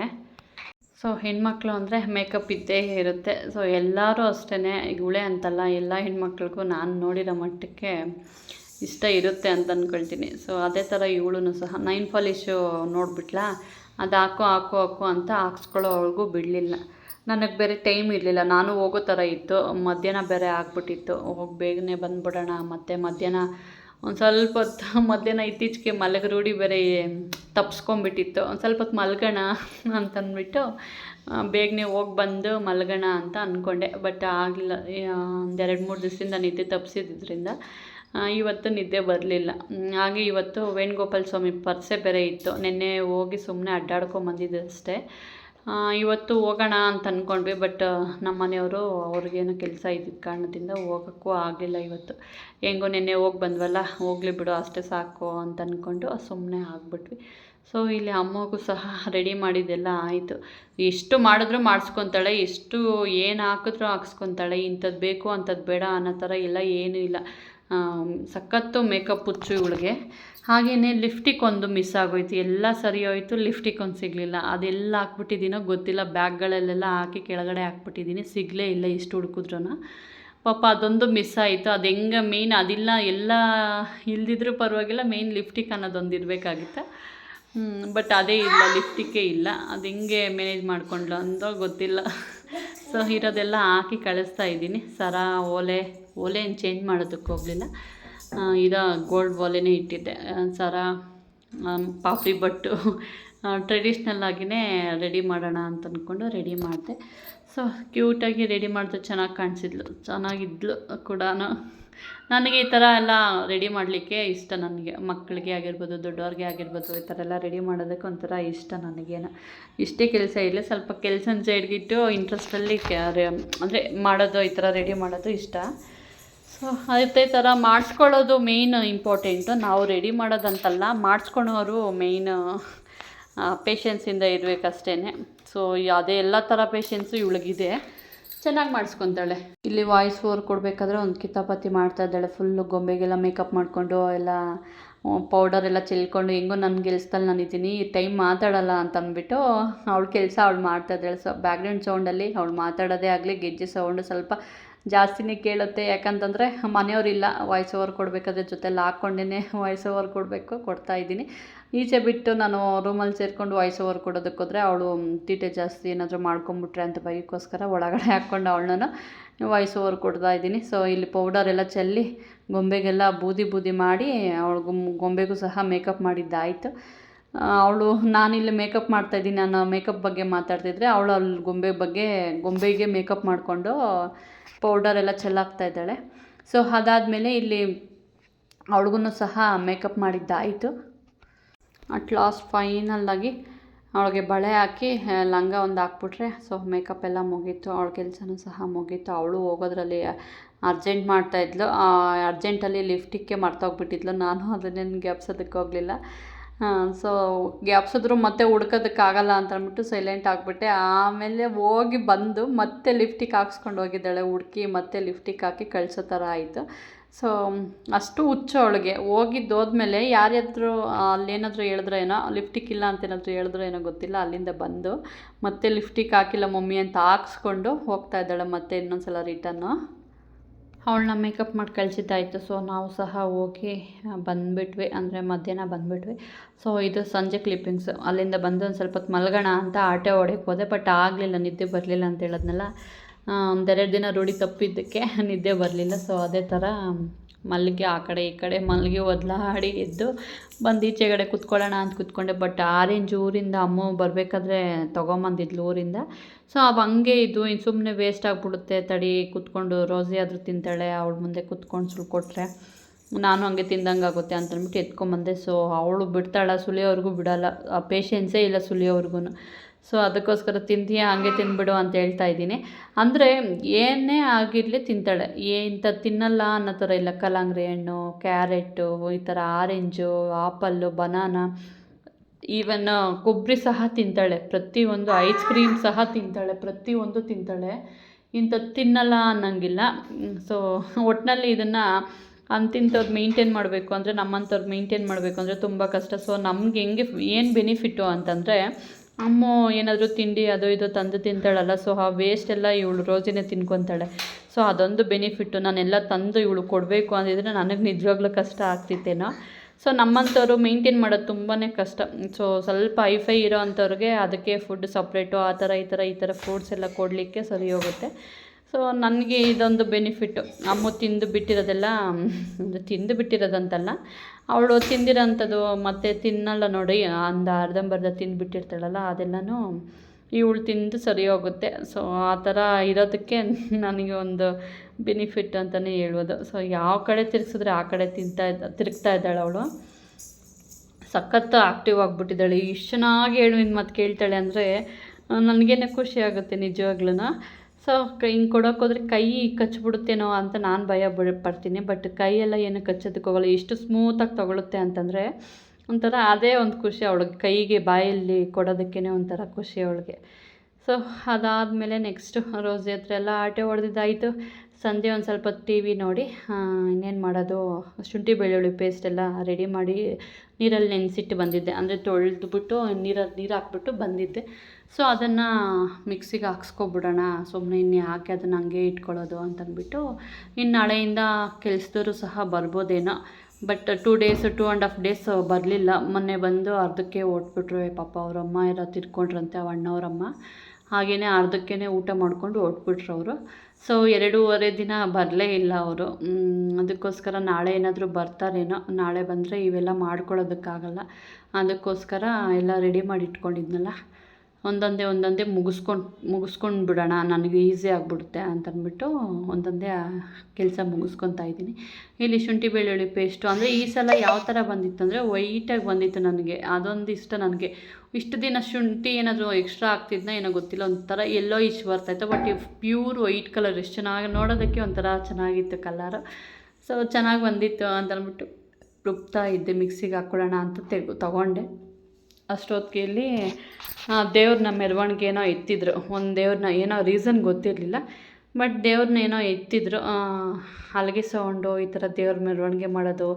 S1: ಸೊ ಹೆಣ್ಮಕ್ಳು ಅಂದರೆ ಮೇಕಪ್ ಇದ್ದೇ ಇರುತ್ತೆ. ಸೊ ಎಲ್ಲರೂ ಅಷ್ಟೇ ಇವಳೇ ಅಂತಲ್ಲ, ಎಲ್ಲ ಹೆಣ್ಮಕ್ಳಿಗೂ ನಾನು ನೋಡಿರೋ ಮಟ್ಟಕ್ಕೆ ಇಷ್ಟ ಇರುತ್ತೆ ಅಂತ ಅಂದ್ಕೊಳ್ತೀನಿ ಸೊ ಅದೇ ಥರ ಇವಳು ಸಹ, ನೈನ್ ಪಾಲಿಶು ನೋಡಿಬಿಟ್ಲಾ? ಅದು ಹಾಕು ಹಾಕು ಹಾಕು ಅಂತ ಹಾಕ್ಸ್ಕೊಳ್ಳೋ ಅವ್ಳಿಗೂ ಬಿಡಲಿಲ್ಲ. ನನಗೆ ಬೇರೆ ಟೈಮ್ ಇರಲಿಲ್ಲ, ನಾನು ಹೋಗೋ ಥರ ಇತ್ತು. ಮಧ್ಯಾಹ್ನ ಬೇರೆ ಆಗ್ಬಿಟ್ಟಿತ್ತು. ಹೋಗಿ ಬೇಗನೆ ಬಂದುಬಿಡೋಣ, ಮತ್ತು ಮಧ್ಯಾಹ್ನ ಒಂದು ಸ್ವಲ್ಪ ಹೊತ್ತು [laughs] ಮಧ್ಯಾಹ್ನ ಇತ್ತೀಚೆಗೆ ಮಲಗ ರೂಢಿ ಬೇರೆ ತಪ್ಸ್ಕೊಂಬಿಟ್ಟಿತ್ತು ಒಂದು ಸ್ವಲ್ಪ ಹೊತ್ತು ಮಲ್ಗೋಣ [laughs] ಅಂತಂದ್ಬಿಟ್ಟು ಬೇಗನೆ ಹೋಗಿ ಬಂದು ಮಲ್ಗೋಣ ಅಂತ ಅಂದ್ಕೊಂಡೆ ಬಟ್ ಆಗಲಿಲ್ಲ. ಒಂದು ಎರಡು ಮೂರು ದಿವಸದಿಂದ ನಿದ್ದೆ ತಪ್ಪಿಸಿದ್ರಿಂದ ಇವತ್ತು ನಿದ್ದೆ ಬರಲಿಲ್ಲ. ಹಾಗೆ ಇವತ್ತು ವೇಣುಗೋಪಾಲ ಸ್ವಾಮಿ ಪರ್ಸೆ ಬೇರೆ ಇತ್ತು. ನಿನ್ನೆ ಹೋಗಿ ಸುಮ್ಮನೆ ಅಡ್ಡಾಡ್ಕೊಂಬಂದಿದ್ದೆ ಅಷ್ಟೇ. ಆ, ಇವತ್ತು ಹೋಗೋಣ ಅಂತ ಅಂದ್ಕೊಂಡ್ವಿ ಬಟ್ ನಮ್ಮ ಮನೆಯವರು ಅವ್ರಿಗೇನೋ ಕೆಲಸ ಇದ್ದಿದ್ದ ಕಾರಣದಿಂದ ಹೋಗೋಕ್ಕೂ ಆಗಲಿಲ್ಲ ಇವತ್ತು. ಹೆಂಗೋ ನಿನ್ನೆ ಹೋಗಿ ಬಂದ್ವಲ್ಲ, ಹೋಗಲಿ ಬಿಡು, ಅಷ್ಟೇ ಸಾಕು ಅಂತ ಅಂದ್ಕೊಂಡು ಸುಮ್ಮನೆ ಆಗಿಬಿಟ್ವಿ. ಸೊ ಇಲ್ಲಿ ಅಮ್ಮಗೂ ಸಹ ರೆಡಿ ಮಾಡಿದ್ದೆಲ್ಲ ಆಯಿತು. ಎಷ್ಟು ಮಾಡಿದ್ರೂ ಮಾಡಿಸ್ಕೊತಾಳೆ, ಎಷ್ಟು ಏನು ಹಾಕಿದ್ರೂ ಹಾಕ್ಸ್ಕೊತಾಳೆ ಇಂಥದ್ದು ಬೇಕು ಅಂಥದ್ದು ಬೇಡ ಅನ್ನೋ ಥರ ಎಲ್ಲ ಏನೂ ಇಲ್ಲ. ಸಖತ್ತು ಮೇಕಪ್ ಹುಚ್ಚು ಇವಳಿಗೆ. ಹಾಗೆಯೇ ಲಿಫ್ಟಿಕ್ ಒಂದು ಮಿಸ್ ಆಗೋಯ್ತು. ಎಲ್ಲ ಸರಿ ಹೋಯಿತು ಲಿಫ್ಟಿಕ್ ಒಂದು ಸಿಗಲಿಲ್ಲ. ಅದೆಲ್ಲ ಹಾಕ್ಬಿಟ್ಟಿದ್ದೀನೋ ಗೊತ್ತಿಲ್ಲ. ಬ್ಯಾಗ್ಗಳಲ್ಲೆಲ್ಲ ಹಾಕಿ ಕೆಳಗಡೆ ಹಾಕ್ಬಿಟ್ಟಿದ್ದೀನಿ. ಸಿಗಲೇ ಇಲ್ಲ ಇಷ್ಟು ಹುಡುಕಿದ್ರೂ ಪಾಪ ಅದೊಂದು ಮಿಸ್ ಆಯಿತು. ಅದು ಹೆಂಗೆ ಮೇಯ್ನ್ ಅದಿಲ್ಲ. ಎಲ್ಲ ಇಲ್ದಿದ್ರೂ ಪರವಾಗಿಲ್ಲ. ಮೇಯ್ನ್ ಲಿಫ್ಟಿಕ್ ಅನ್ನೋದೊಂದು ಇರಬೇಕಾಗಿತ್ತು. ಬಟ್ ಅದೇ ಇಲ್ಲ. ಲಿಫ್ಟಿಕ್ಕೇ ಇಲ್ಲ. ಅದು ಹೆಂಗೆ ಮ್ಯಾನೇಜ್ ಮಾಡ್ಕೊಂಡ್ಲು ಅಂದೋ ಗೊತ್ತಿಲ್ಲ. ಸೊ ಇರೋದೆಲ್ಲ ಹಾಕಿ ಕಳಿಸ್ತಾ ಇದ್ದೀನಿ. ಸರ, ಓಲೆ. ಓಲೆ ಏನು ಚೇಂಜ್ ಮಾಡೋದಕ್ಕೆ ಹೋಗಲಿಲ್ಲ. ಇರೋ ಗೋಲ್ಡ್ ಓಲೆನೇ ಇಟ್ಟಿದ್ದೆ. ಸರ ಪಾಪಿ ಬಟ್ಟು ಟ್ರೆಡಿಷ್ನಲ್ ಆಗಿಯೇ ರೆಡಿ ಮಾಡೋಣ ಅಂತ ಅಂದ್ಕೊಂಡು ರೆಡಿ ಮಾಡಿದೆ. ಸೊ ಕ್ಯೂಟಾಗಿ ರೆಡಿ ಮಾಡಿದ್ರೆ ಚೆನ್ನಾಗಿ ಕಾಣಿಸಿದ್ಲು. ಚೆನ್ನಾಗಿದ್ಲು ಕೂಡ ನನಗೆ ಈ ಥರ ಎಲ್ಲ ರೆಡಿ ಮಾಡಲಿಕ್ಕೆ ಇಷ್ಟ ನನಗೆ. ಮಕ್ಕಳಿಗೆ ಆಗಿರ್ಬೋದು, ದೊಡ್ಡವ್ರಿಗೆ ಆಗಿರ್ಬೋದು, ಈ ಥರ ಎಲ್ಲ ರೆಡಿ ಮಾಡೋದಕ್ಕೆ ಒಂಥರ ಇಷ್ಟ ನನಗೇನು. ಇಷ್ಟೇ ಕೆಲಸ ಇಲ್ಲ. ಸ್ವಲ್ಪ ಕೆಲಸನ ಸೈಡ್ಗಿಟ್ಟು ಇಂಟ್ರೆಸ್ಟಲ್ಲಿ ಅಂದರೆ ಮಾಡೋದು, ಈ ಥರ ರೆಡಿ ಮಾಡೋದು ಇಷ್ಟ. ಸೊ ಅದೇ ಥರ ಮಾಡಿಸ್ಕೊಳ್ಳೋದು ಮೇಯ್ನ್ ಇಂಪಾರ್ಟೆಂಟು ನಾವು ರೆಡಿ ಮಾಡೋದಂತಲ್ಲ, ಮಾಡಿಸ್ಕೊಳೋರು ಮೇಯ್ನ್ ಪೇಷನ್ಸಿಂದ ಇರಬೇಕಷ್ಟೇ ಸೊ ಅದೇ ಎಲ್ಲ ಥರ ಪೇಷನ್ಸು ಇವಳಿಗಿದೆ. ಚೆನ್ನಾಗಿ ಮಾಡಿಸ್ಕೊತಾಳೆ. ಇಲ್ಲಿ ವಾಯ್ಸ್ ಓವರ್ ಕೊಡಬೇಕಾದ್ರೆ ಒಂದು ಕಿತಾಪತಿ ಮಾಡ್ತಾ ಇದ್ದಾಳೆ. ಫುಲ್ಲು ಗೊಂಬೆಗೆಲ್ಲ ಮೇಕಪ್ ಮಾಡಿಕೊಂಡು, ಎಲ್ಲ ಪೌಡರ್ ಎಲ್ಲ ಚೆಲ್ಕೊಂಡು, ಹೆಂಗೋ ನನ್ನ ಕೆಲಸದಲ್ಲಿ ನಾನು ಇದ್ದೀನಿ ಟೈಮ್ ಮಾತಾಡಲ್ಲ ಅಂತ ಅಂದ್ಬಿಟ್ಟು ಅವಳ ಕೆಲಸ ಅವಳು ಮಾಡ್ತಾ ಇದ್ದಾಳೆ. ಸೊ ಬ್ಯಾಕ್ಗ್ರೌಂಡ್ ಸೌಂಡಲ್ಲಿ ಅವಳು ಮಾತಾಡೋದೇ ಆಗಲಿ, ಗೆಜ್ಜೆ ಸೌಂಡು ಸ್ವಲ್ಪ ಜಾಸ್ತಿನೇ ಕೇಳುತ್ತೆ. ಯಾಕಂತಂದರೆ ಮನೆಯವರಿಲ್ಲ ವಾಯ್ಸ್ ಓವರ್ ಕೊಡಬೇಕಾದ್ರೆ ಜೊತೆಲಿ ಹಾಕ್ಕೊಂಡೇ ವಾಯ್ಸ್ [laughs] ಓವರ್ ಕೊಡಬೇಕು, ಕೊಡ್ತಾ ಇದ್ದೀನಿ. ಈಚೆ ಬಿಟ್ಟು ನಾನು ರೂಮಲ್ಲಿ ಸೇರಿಕೊಂಡು ವಾಯ್ಸ್ ಓವರ್ ಕೊಡೋದಕ್ಕೆ ಹೋದರೆ ಅವಳು ತೀಟೆ ಜಾಸ್ತಿ ಏನಾದರೂ ಮಾಡ್ಕೊಂಬಿಟ್ರೆ ಅಂತ ಬೈಕೋಸ್ಕರ ಒಳಗಡೆ ಹಾಕ್ಕೊಂಡು ಅವಳನ್ನ ವಾಯ್ಸ್ ಓವರ್ ಕೊಡ್ತಾ ಇದ್ದೀನಿ. ಸೊ ಇಲ್ಲಿ ಪೌಡರ್ ಎಲ್ಲ ಚೆಲ್ಲಿ, ಗೊಂಬೆಗೆಲ್ಲ ಬೂದಿ ಬೂದಿ ಮಾಡಿ ಅವಳು ಗೊಂಬೆಗೂ ಸಹ ಮೇಕಪ್ ಮಾಡಿದ್ದಾಯಿತು. ಅವಳು ನಾನಿಲ್ಲಿ ಮೇಕಪ್ ಮಾಡ್ತಾಯಿದ್ದೀನಿ ನಾನು ಮೇಕಪ್ ಬಗ್ಗೆ ಮಾತಾಡ್ತಿದ್ರೆ ಅವಳು ಅಲ್ಲಿ ಗೊಂಬೆ ಬಗ್ಗೆ, ಗೊಂಬೆಗೆ ಮೇಕಪ್ ಮಾಡಿಕೊಂಡು ಪೌಡರ್ ಎಲ್ಲ ಚೆಲ್ಲಾಕ್ತಾ ಇದ್ದಾಳೆ. ಸೊ ಅದಾದಮೇಲೆ ಇಲ್ಲಿ ಅವಳಿಗೂ ಸಹ ಮೇಕಪ್ ಮಾಡಿದ್ದಾಯಿತು. ಅಟ್ ಲಾಸ್ಟ್ ಫೈನಲ್ಲಾಗಿ ಅವಳಿಗೆ ಬಳೆ ಹಾಕಿ ಲಂಗ ಒಂದು ಹಾಕ್ಬಿಟ್ರೆ ಸೊ ಮೇಕಪ್ ಎಲ್ಲ ಮುಗೀತು, ಅವಳ ಕೆಲಸನೂ ಸಹ ಮುಗೀತು. ಅವಳು ಹೋಗೋದ್ರಲ್ಲಿ ಅರ್ಜೆಂಟ್ ಮಾಡ್ತಾಯಿದ್ಲು ಅರ್ಜೆಂಟಲ್ಲಿ ಲಿಫ್ಟಿಕ್ಕೆ ಮರ್ತೋಗ್ಬಿಟ್ಟಿದ್ಲು. ನಾನು ಅದನ್ನೇನು ಗ್ಯಾಪ್ಸೋದಕ್ಕೆ ಹೋಗಲಿಲ್ಲ. ಸೊ ಗ್ಯಾಪ್ಸಿದ್ರು ಮತ್ತೆ ಹುಡ್ಕೋದಕ್ಕಾಗಲ್ಲ ಅಂತ ಅಂದ್ಬಿಟ್ಟು ಸೈಲೆಂಟ್ ಆಗಿಬಿಟ್ಟೆ. ಆಮೇಲೆ ಹೋಗಿ ಬಂದು ಮತ್ತೆ ಲಿಫ್ಟಿಗೆ ಹಾಕ್ಸ್ಕೊಂಡು ಹೋಗಿದ್ದಾಳೆ, ಹುಡುಕಿ ಮತ್ತೆ ಲಿಫ್ಟಿಗೆ ಹಾಕಿ ಕಳಿಸೋ ಥರ ಆಯಿತು. ಸೊ ಅಷ್ಟು ಹುಚ್ಚು ಅವಳಿಗೆ. ಹೋಗಿದ್ದು ಹೋದ್ಮೇಲೆ ಯಾರ್ಯಾದ್ರು ಅಲ್ಲೇನಾದರೂ ಹೇಳಿದ್ರೆ ಏನೋ ಲಿಫ್ಟಿಗೆ ಇಲ್ಲ ಅಂತ ಏನಾದರೂ ಹೇಳಿದ್ರೆ ಏನೋ ಗೊತ್ತಿಲ್ಲ, ಅಲ್ಲಿಂದ ಬಂದು ಮತ್ತೆ ಲಿಫ್ಟಿಗೆ ಹಾಕಿಲ್ಲ ಮಮ್ಮಿ ಅಂತ ಹಾಕ್ಸ್ಕೊಂಡು ಹೋಗ್ತಾ ಇದ್ದಾಳೆ ಮತ್ತೆ ಇನ್ನೊಂದು ಸಲ ರಿಟರ್ನು ಅವಳನ್ನ ಮೇಕಪ್ ಮಾಡಿ ಕಳಿಸಿದ್ದಾಯಿತು. ಸೊ ನಾವು ಸಹ ಹೋಗಿ ಬಂದುಬಿಟ್ವಿ. ಅಂದರೆ ಮಧ್ಯಾಹ್ನ ಬಂದುಬಿಟ್ವಿ. ಸೊ ಇದು ಸಂಜೆ ಕ್ಲಿಪ್ಪಿಂಗ್ಸ್ ಅಲ್ಲಿಂದ ಬಂದು ಒಂದು ಸ್ವಲ್ಪ ಹೊತ್ತು ಮಲಗೋಣ ಅಂತ ಆಟೆ ಹೊಡೆಯಕ್ಕೆ ಹೋದೆ ಬಟ್ ಆಗಲಿಲ್ಲ, ನಿದ್ದೆ ಬರಲಿಲ್ಲ ಅಂತ ಹೇಳೋದ್ನಲ್ಲ. ಒಂದೆರಡು ದಿನ ರೂಢಿ ತಪ್ಪಿದ್ದಕ್ಕೆ ನಿದ್ದೆ ಬರಲಿಲ್ಲ. ಸೊ ಅದೇ ಥರ ಮಲ್ಗಿ ಆ ಕಡೆ ಈ ಕಡೆ ಮಲ್ಲಿಗೆ ಒದ್ಲಾಡಿ ಎದ್ದು ಬಂದು ಈಚೆಗಡೆ ಕುತ್ಕೊಳ್ಳೋಣ ಅಂತ ಕುತ್ಕೊಂಡೆ. ಬಟ್ ಆರೆಂಜ್ ಊರಿಂದ ಅಮ್ಮ ಬರಬೇಕಾದ್ರೆ ತೊಗೊಂಬಂದಿದ್ಲು ಊರಿಂದ. ಸೊ ಅವು ಹಂಗೆ ಇದು ಇನ್ನು ಸುಮ್ಮನೆ ವೇಸ್ಟ್ ಆಗಿಬಿಡುತ್ತೆ. ತಡಿ ಕುತ್ಕೊಂಡು ರೋಸಿ ಆದರೂ ತಿಂತಾಳೆ, ಅವಳ ಮುಂದೆ ಕುತ್ಕೊಂಡು ಸುಳ್ಳು ಕೊಟ್ಟರೆ ನಾನು ಹಂಗೆ ತಿಂದಂಗೆ ಆಗುತ್ತೆ ಅಂತ ಅಂದ್ಬಿಟ್ಟು ಎತ್ಕೊಂಬಂದೆ. ಸೊ ಅವಳು ಬಿಡ್ತಾಳೆ ಸುಲಿಯೋವರೆಗೂ ಬಿಡೋಲ್ಲ. ಪೇಷನ್ಸೇ ಇಲ್ಲ ಸುಲಿಯೋವರೆಗೂ ಸೊ ಅದಕ್ಕೋಸ್ಕರ ತಿಂತೀಯ, ಹಾಗೆ ತಿಂದ್ಬಿಡು ಅಂತ ಹೇಳ್ತಾ ಇದ್ದೀನಿ. ಅಂದರೆ ಏನೇ ಆಗಿರಲಿ ತಿಂತಾಳೆ. ಇಂಥದ್ದು ತಿನ್ನಲ್ಲ ಅನ್ನೋ ಥರ ಇಲ್ಲ. ಕಲ್ಲಂಗಡಿ ಹಣ್ಣು, ಕ್ಯಾರೆಟು, ಈ ಥರ ಆರೆಂಜು, ಆಪಲ್ಲು, ಬನಾನಾ ಈವನ್ ಕೊಬ್ಬರಿ ಸಹ ತಿಂತಾಳೆ. ಪ್ರತಿಯೊಂದು ಐಸ್ ಕ್ರೀಮ್ ಸಹ ತಿಂತಾಳೆ. ಪ್ರತಿಯೊಂದು ತಿಂತಾಳೆ. ಇಂಥದ್ದು ತಿನ್ನಲ್ಲ ಅನ್ನಂಗಿಲ್ಲ. ಸೊ ಒಟ್ಟಿನಲ್ಲಿ ಇದನ್ನು ಅಂತಿಂಥವ್ರು ಮೇಂಟೈನ್ ಮಾಡಬೇಕು ಅಂದರೆ ನಮ್ಮಂಥವ್ರು ಮೇಂಟೈನ್ ಮಾಡಬೇಕು ಅಂದರೆ ತುಂಬ ಕಷ್ಟ. ಸೊ ನಮ್ಗೆ ಹೆಂಗೆ, ಏನು ಬೆನಿಫಿಟ್ಟು ಅಂತಂದರೆ ಅಮ್ಮ, ಏನಾದರೂ ತಿಂಡಿ ಅದು ಇದು ತಂದು ತಿಂತಾಳಲ್ಲ ಸೊ ಆ ವೇಸ್ಟ್ ಎಲ್ಲ ಇವಳು ರೋಜಿನೇ ತಿನ್ಕೊತಾಳೆ. ಸೊ ಅದೊಂದು ಬೆನಿಫಿಟ್ಟು ನಾನೆಲ್ಲ ತಂದು ಇವಳು ಕೊಡಬೇಕು ಅಂದಿದ್ರೆ ನನಗೆ ನಿಜವಾಗ್ಲೂ ಕಷ್ಟ ಆಗ್ತಿತ್ತೇನೋ. ಸೊ ನಮ್ಮಂಥವ್ರು ಮೇಂಟೈನ್ ಮಾಡೋದು ತುಂಬಾ ಕಷ್ಟ. ಸೊ ಸ್ವಲ್ಪ ಐಫೈ ಇರೋ ಅಂಥವ್ರಿಗೆ ಅದಕ್ಕೆ ಫುಡ್ ಸಪ್ರೇಟು ಆ ಥರ ಈ ಥರ ಈ ಥರ ಫ್ರೂಟ್ಸ್ ಎಲ್ಲ ಕೊಡಲಿಕ್ಕೆ ಸರಿ ಹೋಗುತ್ತೆ. ಸೊ ನನಗೆ ಇದೊಂದು ಬೆನಿಫಿಟ್ಟು ಅಮ್ಮ ತಿಂದು ಬಿಟ್ಟಿರೋದೆಲ್ಲ ತಿಂದು ಬಿಟ್ಟಿರೋದಂತಲ್ಲ, ಅವಳು ತಿಂದಿರೋಂಥದ್ದು ಮತ್ತೆ ತಿನ್ನಲ್ಲ ನೋಡಿ, ಅಂದ ಅರ್ಧಂಬರ್ಧ ತಿಂದುಬಿಟ್ಟಿರ್ತಾಳಲ್ಲ ಅದೆಲ್ಲನೂ ಇವಳು ತಿಂದು ಸರಿ ಹೋಗುತ್ತೆ. ಸೊ ಆ ಥರ ಇರೋದಕ್ಕೆ ನನಗೆ ಒಂದು ಬೆನಿಫಿಟ್ ಅಂತಲೇ ಹೇಳ್ಬೋದು. ಸೊ ಯಾವ ಕಡೆ ತಿರ್ಗಿಸಿದ್ರೆ ಆ ಕಡೆ ತಿಂತಾ ಇದ್ದ, ತಿರುಗ್ತಾ ಇದ್ದಾಳೆ ಅವಳು. ಸಖತ್ತು ಆಕ್ಟಿವ್ ಆಗಿಬಿಟ್ಟಿದ್ದಾಳೆ. ಇಷ್ಟು ಚೆನ್ನಾಗಿ ಹೇಳು ಮತ್ತೆ ಕೇಳ್ತಾಳೆ ಅಂದರೆ, ನನಗೇನೆ ಖುಷಿ ಆಗುತ್ತೆ ನಿಜವಾಗ್ಲೂ ಸೊ ಹಿಂಗೆ ಕೊಡೋಕ್ಕೋದ್ರೆ ಕೈ ಕಚ್ಚಿಬಿಡುತ್ತೇನೋ ಅಂತ ನಾನು ಭಯ ಪಡ್ತೀನಿ. ಬಟ್ ಕೈಯೆಲ್ಲ ಏನು ಕಚ್ಚೋದಕ್ಕೆ ಹೋಗಲ್ಲ. ಎಷ್ಟು ಸ್ಮೂತಾಗಿ ತಗೊಳುತ್ತೆ ಅಂತಂದರೆ ಒಂಥರ ಅದೇ ಒಂದು ಖುಷಿ ಅವಳಿಗೆ. ಕೈಗೆ, ಬಾಯಲ್ಲಿ ಕೊಡೋದಕ್ಕೇ ಒಂಥರ ಖುಷಿ ಅವಳಿಗೆ. ಸೊ ಅದಾದಮೇಲೆ ನೆಕ್ಸ್ಟು ರೋಸಿ ಹತ್ರ ಎಲ್ಲ ಆಟೆ ಹೊಡೆದಿದ್ದಾಯಿತು. ಸಂಜೆ ಒಂದು ಸ್ವಲ್ಪ ಟಿ ವಿ ನೋಡಿ ಇನ್ನೇನು ಮಾಡೋದು? ಶುಂಠಿ ಬೆಳ್ಳುಳ್ಳಿ ಪೇಸ್ಟ್ ಎಲ್ಲ ರೆಡಿ ಮಾಡಿ ನೀರಲ್ಲಿ ನೆನೆಸಿಟ್ಟು ಬಂದಿದ್ದೆ. ಅಂದರೆ ತೊಳೆದುಬಿಟ್ಟು ನೀರಲ್ಲಿ ನೀರು ಹಾಕ್ಬಿಟ್ಟು ಬಂದಿದ್ದೆ. ಸೊ ಅದನ್ನು ಮಿಕ್ಸಿಗೆ ಹಾಕ್ಸ್ಕೊಬಿಡೋಣ. ಸುಮ್ಮನೆ ಇನ್ನು ಯಾಕೆ ಅದನ್ನು ಹಂಗೆ ಇಟ್ಕೊಳ್ಳೋದು ಅಂತಂದ್ಬಿಟ್ಟು ಇನ್ನು ನಾಳೆಯಿಂದ ಕೆಲಸದವರು ಸಹ ಬರ್ಬೋದೇನೋ. But two days two and half days ಬರಲಿಲ್ಲ. ಮೊನ್ನೆ ಬಂದು ಅರ್ಧಕ್ಕೆ ಓಟ್ಬಿಟ್ರು. ಪಾಪ ಅವರಮ್ಮ ಎಲ್ಲ ತಿರ್ಕೊಂಡ್ರಂತೆ ಅವ ಅಣ್ಣವ್ರಮ್ಮ ಹಾಗೆಯೇ ಅರ್ಧಕ್ಕೇ ಊಟ ಮಾಡಿಕೊಂಡು ಹೊಟ್ಬಿಟ್ರು ಅವರು. ಸೊ ಎರಡೂವರೆ ದಿನ ಬರಲೇ ಇಲ್ಲ ಅವರು. ಅದಕ್ಕೋಸ್ಕರ ನಾಳೆ ಏನಾದರೂ ಬರ್ತಾರೇನೋ, ನಾಳೆ ಬಂದರೆ ಇವೆಲ್ಲ ಮಾಡ್ಕೊಳ್ಳೋದಕ್ಕಾಗಲ್ಲ. ಅದಕ್ಕೋಸ್ಕರ ಎಲ್ಲ ರೆಡಿ ಮಾಡಿ ಇಟ್ಕೊಂಡಿದ್ನಲ್ಲ ಒಂದೊಂದೇ ಒಂದೊಂದೇ ಮುಗಿಸ್ಕೊಂಡು ಮುಗಿಸ್ಕೊಂಡು ಬಿಡೋಣ, ನನಗೆ ಈಸಿ ಆಗಿಬಿಡುತ್ತೆ ಅಂತಂದ್ಬಿಟ್ಟು ಒಂದೊಂದೇ ಕೆಲಸ ಮುಗಿಸ್ಕೊತಾ ಇದ್ದೀನಿ. ಇಲ್ಲಿ ಶುಂಠಿ ಬೆಳ್ಳುಳ್ಳಿ ಪೇಸ್ಟು ಅಂದರೆ ಈ ಸಲ ಯಾವ ಥರ ಬಂದಿತ್ತು ಅಂದರೆ ವೈಟಾಗಿ ಬಂದಿತ್ತು ನನಗೆ. ಅದೊಂದು ಇಷ್ಟ ನನಗೆ. ಇಷ್ಟು ದಿನ ಶುಂಠಿ ಏನಾದರೂ ಎಕ್ಸ್ಟ್ರಾ ಆಗ್ತಿದ್ನ ಏನೋ ಗೊತ್ತಿಲ್ಲ, ಒಂಥರ ಎಲ್ಲೋ ಇಶ್ ಬರ್ತಾಯಿತ್ತು ಬಟ್ ಪ್ಯೂರ್ ವೈಟ್ ಕಲರ್ ಎಷ್ಟು ಚೆನ್ನಾಗಿ ನೋಡೋದಕ್ಕೆ ಒಂಥರ ಚೆನ್ನಾಗಿತ್ತು ಕಲರ್ ಸೊ ಚೆನ್ನಾಗಿ ಬಂದಿತ್ತು ಅಂತಂದ್ಬಿಟ್ಟು ರುಬ್ತಾ ಇದ್ದೆ ಮಿಕ್ಸಿಗೆ ಹಾಕ್ಕೊಳ್ಳೋಣ ಅಂತ ತೆಗು ತೊಗೊಂಡೆ. ಅಷ್ಟೊತ್ತಿಗೆ ದೇವ್ರನ್ನ ಮೆರವಣಿಗೆ ಏನೋ ಎತ್ತಿದ್ರು. ಒಂದು ದೇವ್ರನ್ನ ಏನೋ ರೀಸನ್ ಗೊತ್ತಿರಲಿಲ್ಲ. ಬಟ್ ದೇವ್ರನ್ನ ಏನೋ ಎತ್ತಿದ್ರು. ಹಲಗೆ ಸೌಂಡು ಈ ಥರ ದೇವ್ರ ಮೆರವಣಿಗೆ ಮಾಡೋದು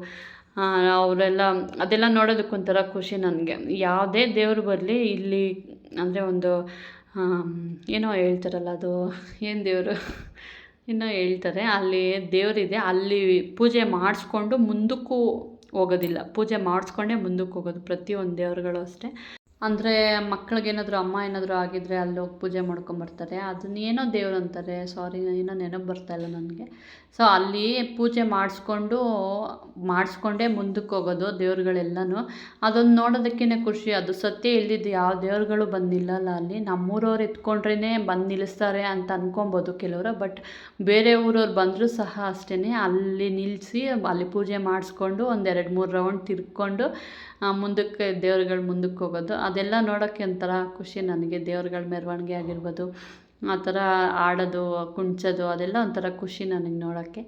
S1: ಅವರೆಲ್ಲ, ಅದೆಲ್ಲ ನೋಡೋದಕ್ಕೊಂಥರ ಖುಷಿ ನನಗೆ. ಯಾವುದೇ ದೇವ್ರು ಬರಲಿ, ಇಲ್ಲಿ ಅಂದರೆ ಒಂದು ಏನೋ ಹೇಳ್ತಾರಲ್ಲ ಅದು, ಏನು ದೇವರು? ಏನೋ ಹೇಳ್ತಾರೆ. ಅಲ್ಲಿ ದೇವರಿದೆ. ಅಲ್ಲಿ ಪೂಜೆ ಮಾಡಿಸ್ಕೊಂಡು ಮುಂದಕ್ಕೂ ಹೋಗೋದಿಲ್ಲ. ಪೂಜೆ ಮಾಡಿಸ್ಕೊಂಡೇ ಮುಂದಕ್ಕೆ ಹೋಗೋದು. ಪ್ರತಿಯೊಂದು ದೇವ್ರುಗಳು ಅಷ್ಟೇ. ಅಂದರೆ ಮಕ್ಳಿಗೇನಾದರೂ ಅಮ್ಮ ಏನಾದರೂ ಅಲ್ಲಿ ಹೋಗಿ ಪೂಜೆ ಮಾಡ್ಕೊಂಬರ್ತಾರೆ. ಅದನ್ನೇನೋ ದೇವ್ರು ಅಂತಾರೆ. ಸಾರಿ ಏನೋ ನೆನಪು ಬರ್ತಾಯಿಲ್ಲ ನನಗೆ. ಸೊ ಅಲ್ಲಿ ಪೂಜೆ ಮಾಡಿಸ್ಕೊಂಡು, ಮಾಡಿಸ್ಕೊಂಡೇ ಮುಂದಕ್ಕೆ ಹೋಗೋದು ದೇವ್ರುಗಳೆಲ್ಲನೂ. ಅದೊಂದು ನೋಡೋದಕ್ಕೇ ಖುಷಿ. ಅದು ಸತ್ಯ ಇಲ್ಲಿದ್ದು ಯಾವ ದೇವ್ರುಗಳು ಬಂದು ನಿಲ್ಲಲ್ಲ ಅಲ್ಲಿ. ನಮ್ಮೂರವ್ರು ಎತ್ಕೊಂಡ್ರೇ ಬಂದು ನಿಲ್ಲಿಸ್ತಾರೆ ಅಂತ ಅಂದ್ಕೊಬೋದು ಕೆಲವರು. ಬಟ್ ಬೇರೆ ಊರವ್ರು ಬಂದರೂ ಸಹ ಅಷ್ಟೇ ಅಲ್ಲಿ ನಿಲ್ಲಿಸಿ ಅಲ್ಲಿ ಪೂಜೆ ಮಾಡಿಸ್ಕೊಂಡು ಒಂದೆರಡು ಮೂರು ರೌಂಡ್ ತಿರ್ಕೊಂಡು ಮುಂದಕ್ಕೆ ದೇವ್ರುಗಳು ಮುಂದಕ್ಕೆ ಹೋಗೋದು. ಅದೆಲ್ಲ ನೋಡೋಕ್ಕೆ ಒಂಥರ ಖುಷಿ ನನಗೆ. ದೇವ್ರುಗಳ ಮೆರವಣಿಗೆ ಆಗಿರ್ಬೋದು, ಆ ಥರ ಆಡೋದು, ಕುಣಿಸೋದು, ಅದೆಲ್ಲ ಒಂಥರ ಖುಷಿ ನನಗೆ ನೋಡೋಕ್ಕೆ.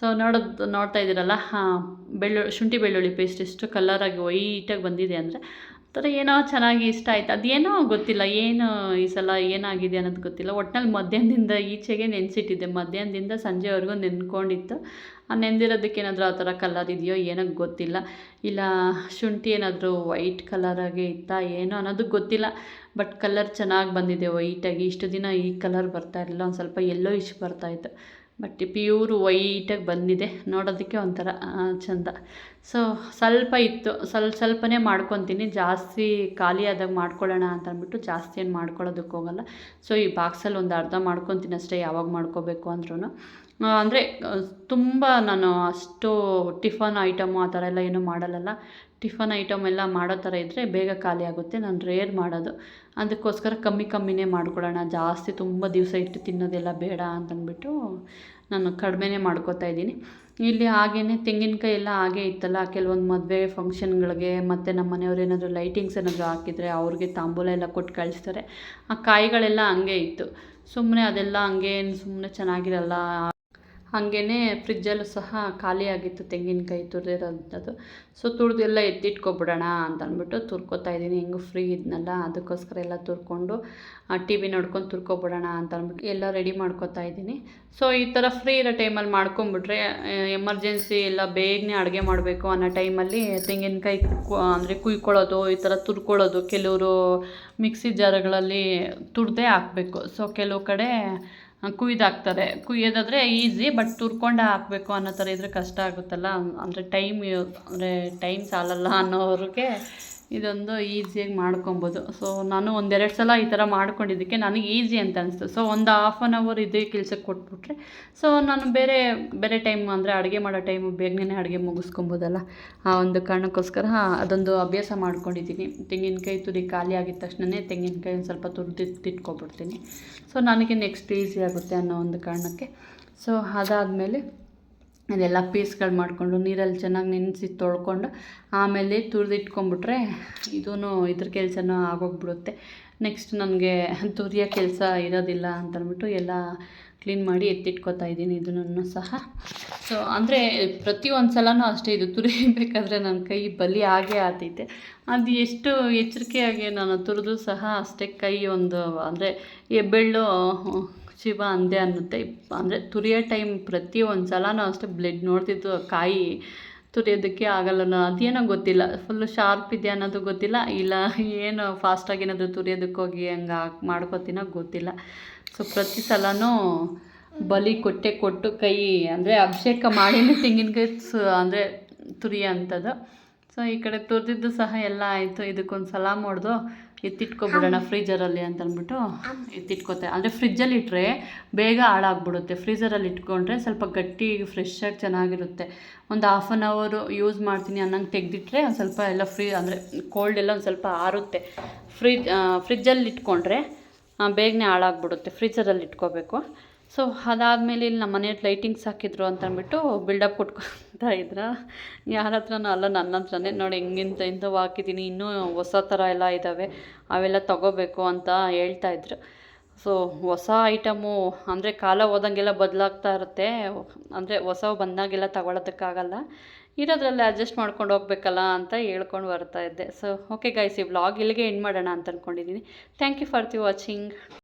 S1: ಸೊ ನೋಡೋದು, ನೋಡ್ತಾ ಇದ್ದೀರಲ್ಲ ಹಾಂ ಬೆಳ್ಳು, ಶುಂಠಿ ಬೆಳ್ಳುಳ್ಳಿ ಪೇಸ್ಟ್ ಎಷ್ಟು ಕಲರಾಗಿ ವೈಟಾಗಿ ಬಂದಿದೆ ಅಂದರೆ ಥರ ಏನೋ ಚೆನ್ನಾಗಿ ಇಷ್ಟ ಆಯ್ತು. ಅದೇನೋ ಗೊತ್ತಿಲ್ಲ, ಏನು ಈ ಸಲ ಏನಾಗಿದೆ ಅನ್ನೋದು ಗೊತ್ತಿಲ್ಲ. ಒಟ್ನಲ್ಲಿ ಮಧ್ಯಾಹ್ನದಿಂದ ಈಚೆಗೆ ನೆನೆಸಿಟ್ಟಿದ್ದೆ. ಮಧ್ಯಾಹ್ನದಿಂದ ಸಂಜೆವರೆಗೂ ನೆನ್ಕೊಂಡಿತ್ತು. ಆ ನೆಂದಿರೋದಕ್ಕೆ ಏನಾದರೂ ಆ ಥರ ಕಲರ್ ಇದೆಯೋ ಏನೋ ಗೊತ್ತಿಲ್ಲ. ಇಲ್ಲ, ಶುಂಠಿ ಏನಾದರೂ ವೈಟ್ ಕಲರಾಗೆ ಇತ್ತಾ ಏನೋ ಅನ್ನೋದು ಗೊತ್ತಿಲ್ಲ. ಬಟ್ ಕಲರ್ ಚೆನ್ನಾಗಿ ಬಂದಿದೆ ವೈಟಾಗಿ ಇಷ್ಟು ದಿನ ಈ ಕಲರ್ ಬರ್ತಾ ಇರಲಿಲ್ಲ. ಒಂದು ಸ್ವಲ್ಪ ಎಲ್ಲೋ ಇಷ್ಟು ಬರ್ತಾಯಿತ್ತು ಬಟ್ ಪ್ಯೂರ್ ವೈಟಾಗಿ ಬಂದಿದೆ. ನೋಡೋದಕ್ಕೆ ಒಂಥರ ಚೆಂದ. ಸೊ ಸ್ವಲ್ಪ ಇತ್ತು. ಸ್ವಲ್ಪ, ಸ್ವಲ್ಪನೇ ಮಾಡ್ಕೊತೀನಿ. ಜಾಸ್ತಿ ಖಾಲಿ ಆದಾಗ ಮಾಡ್ಕೊಳ್ಳೋಣ ಅಂತ ಅಂದ್ಬಿಟ್ಟು ಜಾಸ್ತಿ ಏನು ಮಾಡ್ಕೊಳ್ಳೋದಕ್ಕೆ ಹೋಗಲ್ಲ. ಸೊ ಈ ಬಾಕ್ಸಲ್ಲಿ ಒಂದು ಅರ್ಧ ಮಾಡ್ಕೊತೀನಿ ಅಷ್ಟೇ, ಯಾವಾಗ ಮಾಡ್ಕೋಬೇಕು ಅಂದ್ರೂ ಅಂದರೆ ತುಂಬ ನಾನು ಅಷ್ಟು ಟಿಫನ್ ಐಟಮು ಆ ಥರ ಎಲ್ಲ ಏನೂ ಮಾಡಲ್ಲಲ್ಲ. ಟಿಫನ್ ಐಟಮ್ ಎಲ್ಲ ಮಾಡೋ ಥರ ಇದ್ದರೆ ಬೇಗ ಖಾಲಿ ಆಗುತ್ತೆ. ನಾನು ರೇರ್ ಮಾಡೋದು. ಅದಕ್ಕೋಸ್ಕರ ಕಮ್ಮಿ ಕಮ್ಮಿನೇ ಮಾಡ್ಕೊಳ್ಳೋಣ ಜಾಸ್ತಿ ತುಂಬ ದಿವಸ ಇಟ್ಟು ತಿನ್ನೋದೆಲ್ಲ ಬೇಡ ಅಂತಂದ್ಬಿಟ್ಟು ನಾನು ಕಡಿಮೆನೇ ಮಾಡ್ಕೋತಾ ಇದ್ದೀನಿ. ಇಲ್ಲಿ ಹಾಗೇ ತೆಂಗಿನಕಾಯಿ ಎಲ್ಲ ಹಾಗೇ ಇತ್ತಲ್ಲ, ಕೆಲವೊಂದು ಮದುವೆ ಫಂಕ್ಷನ್ಗಳಿಗೆ ಮತ್ತು ನಮ್ಮ ಮನೆಯವ್ರು ಏನಾದರೂ ಲೈಟಿಂಗ್ಸ್ ಏನಾದರೂ ಹಾಕಿದರೆ ಅವ್ರಿಗೆ ತಾಂಬೂಲ ಎಲ್ಲ ಕೊಟ್ಟು ಕಳಿಸ್ತಾರೆ. ಆ ಕಾಯಿಗಳೆಲ್ಲ ಹಂಗೆ ಇತ್ತು. ಸುಮ್ಮನೆ ಅದೆಲ್ಲ ಹಂಗೆ ಸುಮ್ಮನೆ ಚೆನ್ನಾಗಿರಲ್ಲ. ಹಾಗೇ ಫ್ರಿಜ್ಜಲ್ಲೂ ಸಹ ಖಾಲಿಯಾಗಿತ್ತು, ತೆಂಗಿನಕಾಯಿ ತುರಿದಿರೋಂಥದ್ದು. ಸೊ ತುರಿದು ಎಲ್ಲ ಎತ್ತಿಟ್ಕೊಬಿಡೋಣ ಅಂತ ಅಂದ್ಬಿಟ್ಟು ತುರ್ಕೊತಾ ಇದ್ದೀನಿ. ಹೆಂಗೂ ಫ್ರೀ ಇದ್ನಲ್ಲ, ಅದಕ್ಕೋಸ್ಕರ ಎಲ್ಲ ತುರ್ಕೊಂಡು ಟಿ ವಿ ನೋಡ್ಕೊಂಡು ತುರ್ಕೊಬಿಡೋಣ ಅಂತ ಅಂದ್ಬಿಟ್ಟು ಎಲ್ಲ ರೆಡಿ ಮಾಡ್ಕೊತಾ ಇದ್ದೀನಿ. ಸೊ ಈ ಥರ ಫ್ರೀ ಇರೋ ಟೈಮಲ್ಲಿ ಮಾಡ್ಕೊಂಬಿಟ್ರೆ ಎಮರ್ಜೆನ್ಸಿ ಎಲ್ಲ ಬೇಗನೆ ಅಡುಗೆ ಮಾಡಬೇಕು ಅನ್ನೋ ಟೈಮಲ್ಲಿ ತೆಂಗಿನಕಾಯಿ ಅಂದರೆ ಕುಯ್ಕೊಳ್ಳೋದು, ಈ ಥರ ತುರ್ಕೊಳ್ಳೋದು, ಕೆಲವರು ಮಿಕ್ಸಿ ಜಾರ್ಗಳಲ್ಲಿ ತುರ್ದೇ ಹಾಕಬೇಕು. ಸೊ ಕೆಲವು ಕಡೆ ಕುಯ್ದು ಹಾಕ್ತಾರೆ ಕುಯ್ಯೋದಾದರೆ ಈಸಿ, ಬಟ್ ತುರ್ಕೊಂಡೇ ಹಾಕಬೇಕು ಅನ್ನೋ ಥರ ಇದ್ದರೆ ಕಷ್ಟ ಆಗುತ್ತಲ್ಲ? ಅಂದರೆ ಟೈಮ್ ಅಂದರೆ ಟೈಮ್ ಸಾಲಲ್ಲ ಅನ್ನೋರಿಗೆ ಇದೊಂದು ಈಸಿಯಾಗಿ ಮಾಡ್ಕೊಬೋದು. ಸೊ ನಾನು ಒಂದೆರಡು ಸಲ ಈ ಥರ ಮಾಡ್ಕೊಂಡಿದ್ದಕ್ಕೆ ನನಗೆ ಈಸಿ ಅಂತ ಅನಿಸ್ತು. ಸೊ ಒಂದು ಹಾಫ್ ಆನ್ ಅವರ್ ಇದೇ ಕೆಲಸಕ್ಕೆ ಕೊಟ್ಬಿಟ್ರೆ ಸೊ ನಾನು ಬೇರೆ ಬೇರೆ ಟೈಮ್ ಅಂದರೆ ಅಡುಗೆ ಮಾಡೋ ಟೈಮು ಬೇಗನೆ ಅಡುಗೆ ಮುಗಿಸ್ಕೊಬೋದಲ್ಲ? ಆ ಒಂದು ಕಾರಣಕ್ಕೋಸ್ಕರ ಅದೊಂದು ಅಭ್ಯಾಸ ಮಾಡ್ಕೊಂಡಿದ್ದೀನಿ. ತೆಂಗಿನಕಾಯಿ ತುರಿ ಖಾಲಿ ಆಗಿದ ತಕ್ಷಣವೇ ತೆಂಗಿನಕಾಯಿ ಒಂದು ಸ್ವಲ್ಪ ತುರಿದಿಟ್ಟಿಟ್ಕೊಬಿಡ್ತೀನಿ ಸೊ ನನಗೆ ನೆಕ್ಸ್ಟ್ ಈಸಿ ಆಗುತ್ತೆ ಅನ್ನೋ ಒಂದು ಕಾರಣಕ್ಕೆ. ಸೊ ಅದಾದಮೇಲೆ ಅದೆಲ್ಲ ಪೀಸ್ಗಳು ಮಾಡಿಕೊಂಡು, ನೀರಲ್ಲಿ ಚೆನ್ನಾಗಿ ನೆನೆಸಿ ತೊಳ್ಕೊಂಡು, ಆಮೇಲೆ ತುರಿದಿಟ್ಕೊಂಡ್ಬಿಟ್ರೆ ಇದೂ ಇದ್ರ ಕೆಲಸನೂ ಆಗೋಗ್ಬಿಡುತ್ತೆ. ನೆಕ್ಸ್ಟ್ ನನಗೆ ತುರಿಯೋ ಕೆಲಸ ಇರೋದಿಲ್ಲ ಅಂತಂದ್ಬಿಟ್ಟು ಎಲ್ಲ ಕ್ಲೀನ್ ಮಾಡಿ ಎತ್ತಿಟ್ಕೊತಾ ಇದ್ದೀನಿ ಇದನ್ನು ಸಹ. ಸೊ ಅಂದರೆ ಪ್ರತಿ ಒಂದು ಸಲನೂ ಅಷ್ಟೇ ಇದು ತುರಿಬೇಕಾದ್ರೆ [laughs] ನನ್ನ ಕೈ ಬಲಿ ಆಗೇ ಆತೈತೆ. ಅದು ಎಷ್ಟು ಎಚ್ಚರಿಕೆಯಾಗಿ ನಾನು ತುರಿದು ಸಹ ಅಷ್ಟೇ ಕೈ ಒಂದು, ಅಂದರೆ ಎಬ್ಬೆಳ್ಳು ಶಿವ ಅಂದೆ ಅನ್ನುತ್ತೆ. ಅಂದರೆ ತುರಿಯೋ ಟೈಮ್ ಪ್ರತಿ ಒಂದು ಸಲನೂ ಅಷ್ಟೇ ಬ್ಲಡ್ ನೋಡ್ತಿದ್ದು ಕಾಯಿ ತುರಿಯೋದಕ್ಕೆ ಆಗಲ್ಲ. ಅದೇನೋ ಗೊತ್ತಿಲ್ಲ. ಫುಲ್ಲು ಶಾರ್ಪ್ ಇದೆ ಅನ್ನೋದು ಗೊತ್ತಿಲ್ಲ. ಇಲ್ಲ, ಏನು ಫಾಸ್ಟಾಗಿ ಏನಾದರೂ ತುರಿಯೋದಕ್ಕೋಗಿ ಹಂಗೆ ಮಾಡ್ಕೋತೀನೋ ಗೊತ್ತಿಲ್ಲ. ಸೊ ಪ್ರತಿ ಸಲನೂ ಬಲಿ ಕೊಟ್ಟೆ ಕೊಟ್ಟು ಕೈ ಅಂದರೆ ಅಭಿಷೇಕ ಮಾಡಿನೇ ತೆಂಗಿನಕಾಯಿ ಸು ಅಂದರೆ ತುರಿಯೋ ಅಂಥದ್ದು ಸೊ ಈ ಕಡೆ ತುರಿದಿದ್ದು ಸಹ ಎಲ್ಲ ಆಯಿತು. ಇದಕ್ಕೊಂದು ಸಲ ಮಾಡ್ದು ಎತ್ತಿಟ್ಕೊಬಿಡೋಣ ಫ್ರೀಜರಲ್ಲಿ ಅಂತ ಅಂದ್ಬಿಟ್ಟು ಎತ್ತಿಟ್ಕೊತೆ. ಅಂದರೆ ಫ್ರಿಜ್ಜಲ್ಲಿ ಇಟ್ಟರೆ ಬೇಗ ಹಾಳಾಗ್ಬಿಡುತ್ತೆ. ಫ್ರೀಜರಲ್ಲಿ ಇಟ್ಕೊಂಡ್ರೆ ಸ್ವಲ್ಪ ಗಟ್ಟಿ ಫ್ರೆಶ್ಶಾಗಿ ಚೆನ್ನಾಗಿರುತ್ತೆ. ಒಂದು ಹಾಫ್ ಆನ್ ಅವರು ಯೂಸ್ ಮಾಡ್ತೀನಿ ಅನ್ನಂಗೆ ತೆಗೆದಿಟ್ರೆ ಒಂದು ಸ್ವಲ್ಪ ಎಲ್ಲ ಫ್ರೀ ಅಂದರೆ ಕೋಲ್ಡ್ ಎಲ್ಲ ಒಂದು ಸ್ವಲ್ಪ ಆರುತ್ತೆ. ಫ್ರಿಜ್ ಫ್ರಿಜ್ಜಲ್ಲಿ ಇಟ್ಕೊಂಡ್ರೆ ಬೇಗನೆ ಹಾಳಾಗ್ಬಿಡುತ್ತೆ, ಫ್ರೀಜರಲ್ಲಿ ಇಟ್ಕೋಬೇಕು. ಸೊ ಅದಾದಮೇಲೆ ಇಲ್ಲಿ ನಮ್ಮ ಮನೆಯಲ್ಲಿ ಲೈಟಿಂಗ್ಸ್ ಹಾಕಿದ್ರು ಅಂತಂದ್ಬಿಟ್ಟು ಬಿಲ್ಡಪ್ ಕೊಟ್ಕೊತಾ ಇದ್ರ. ಯಾರ ಹತ್ರನೂ ಅಲ್ಲ ನನ್ನ ಹತ್ರನೇ. ನೋಡಿ, ಹೆಂಗಿಂತ ಇಂಥವು ಹಾಕಿದ್ದೀನಿ, ಇನ್ನೂ ಹೊಸ ಥರ ಎಲ್ಲ ಇದ್ದಾವೆ ಅವೆಲ್ಲ ತಗೋಬೇಕು ಅಂತ ಹೇಳ್ತಾ ಇದ್ರು. ಸೊ ಹೊಸ ಐಟಮು ಅಂದರೆ ಕಾಲ ಹೋದಂಗೆಲ್ಲ ಬದಲಾಗ್ತಾ ಇರುತ್ತೆ. ಅಂದರೆ ಹೊಸವು ಬಂದಾಗೆಲ್ಲ ತಗೊಳ್ಳೋದಕ್ಕಾಗಲ್ಲ ಇರೋದ್ರಲ್ಲಿ ಅಡ್ಜಸ್ಟ್ ಮಾಡ್ಕೊಂಡು ಹೋಗ್ಬೇಕಲ್ಲ ಅಂತ ಹೇಳ್ಕೊಂಡು ಬರ್ತಾ ಇದ್ದೆ. ಸೊ ಓಕೆ ಗೈಸ್ ಈ ವ್ಲಾಗ್ ಇಲ್ಲಿಗೆ ಎಂಡ್ ಮಾಡೋಣ ಅಂತ ಅಂದ್ಕೊಂಡಿದ್ದೀನಿ thank you for the watching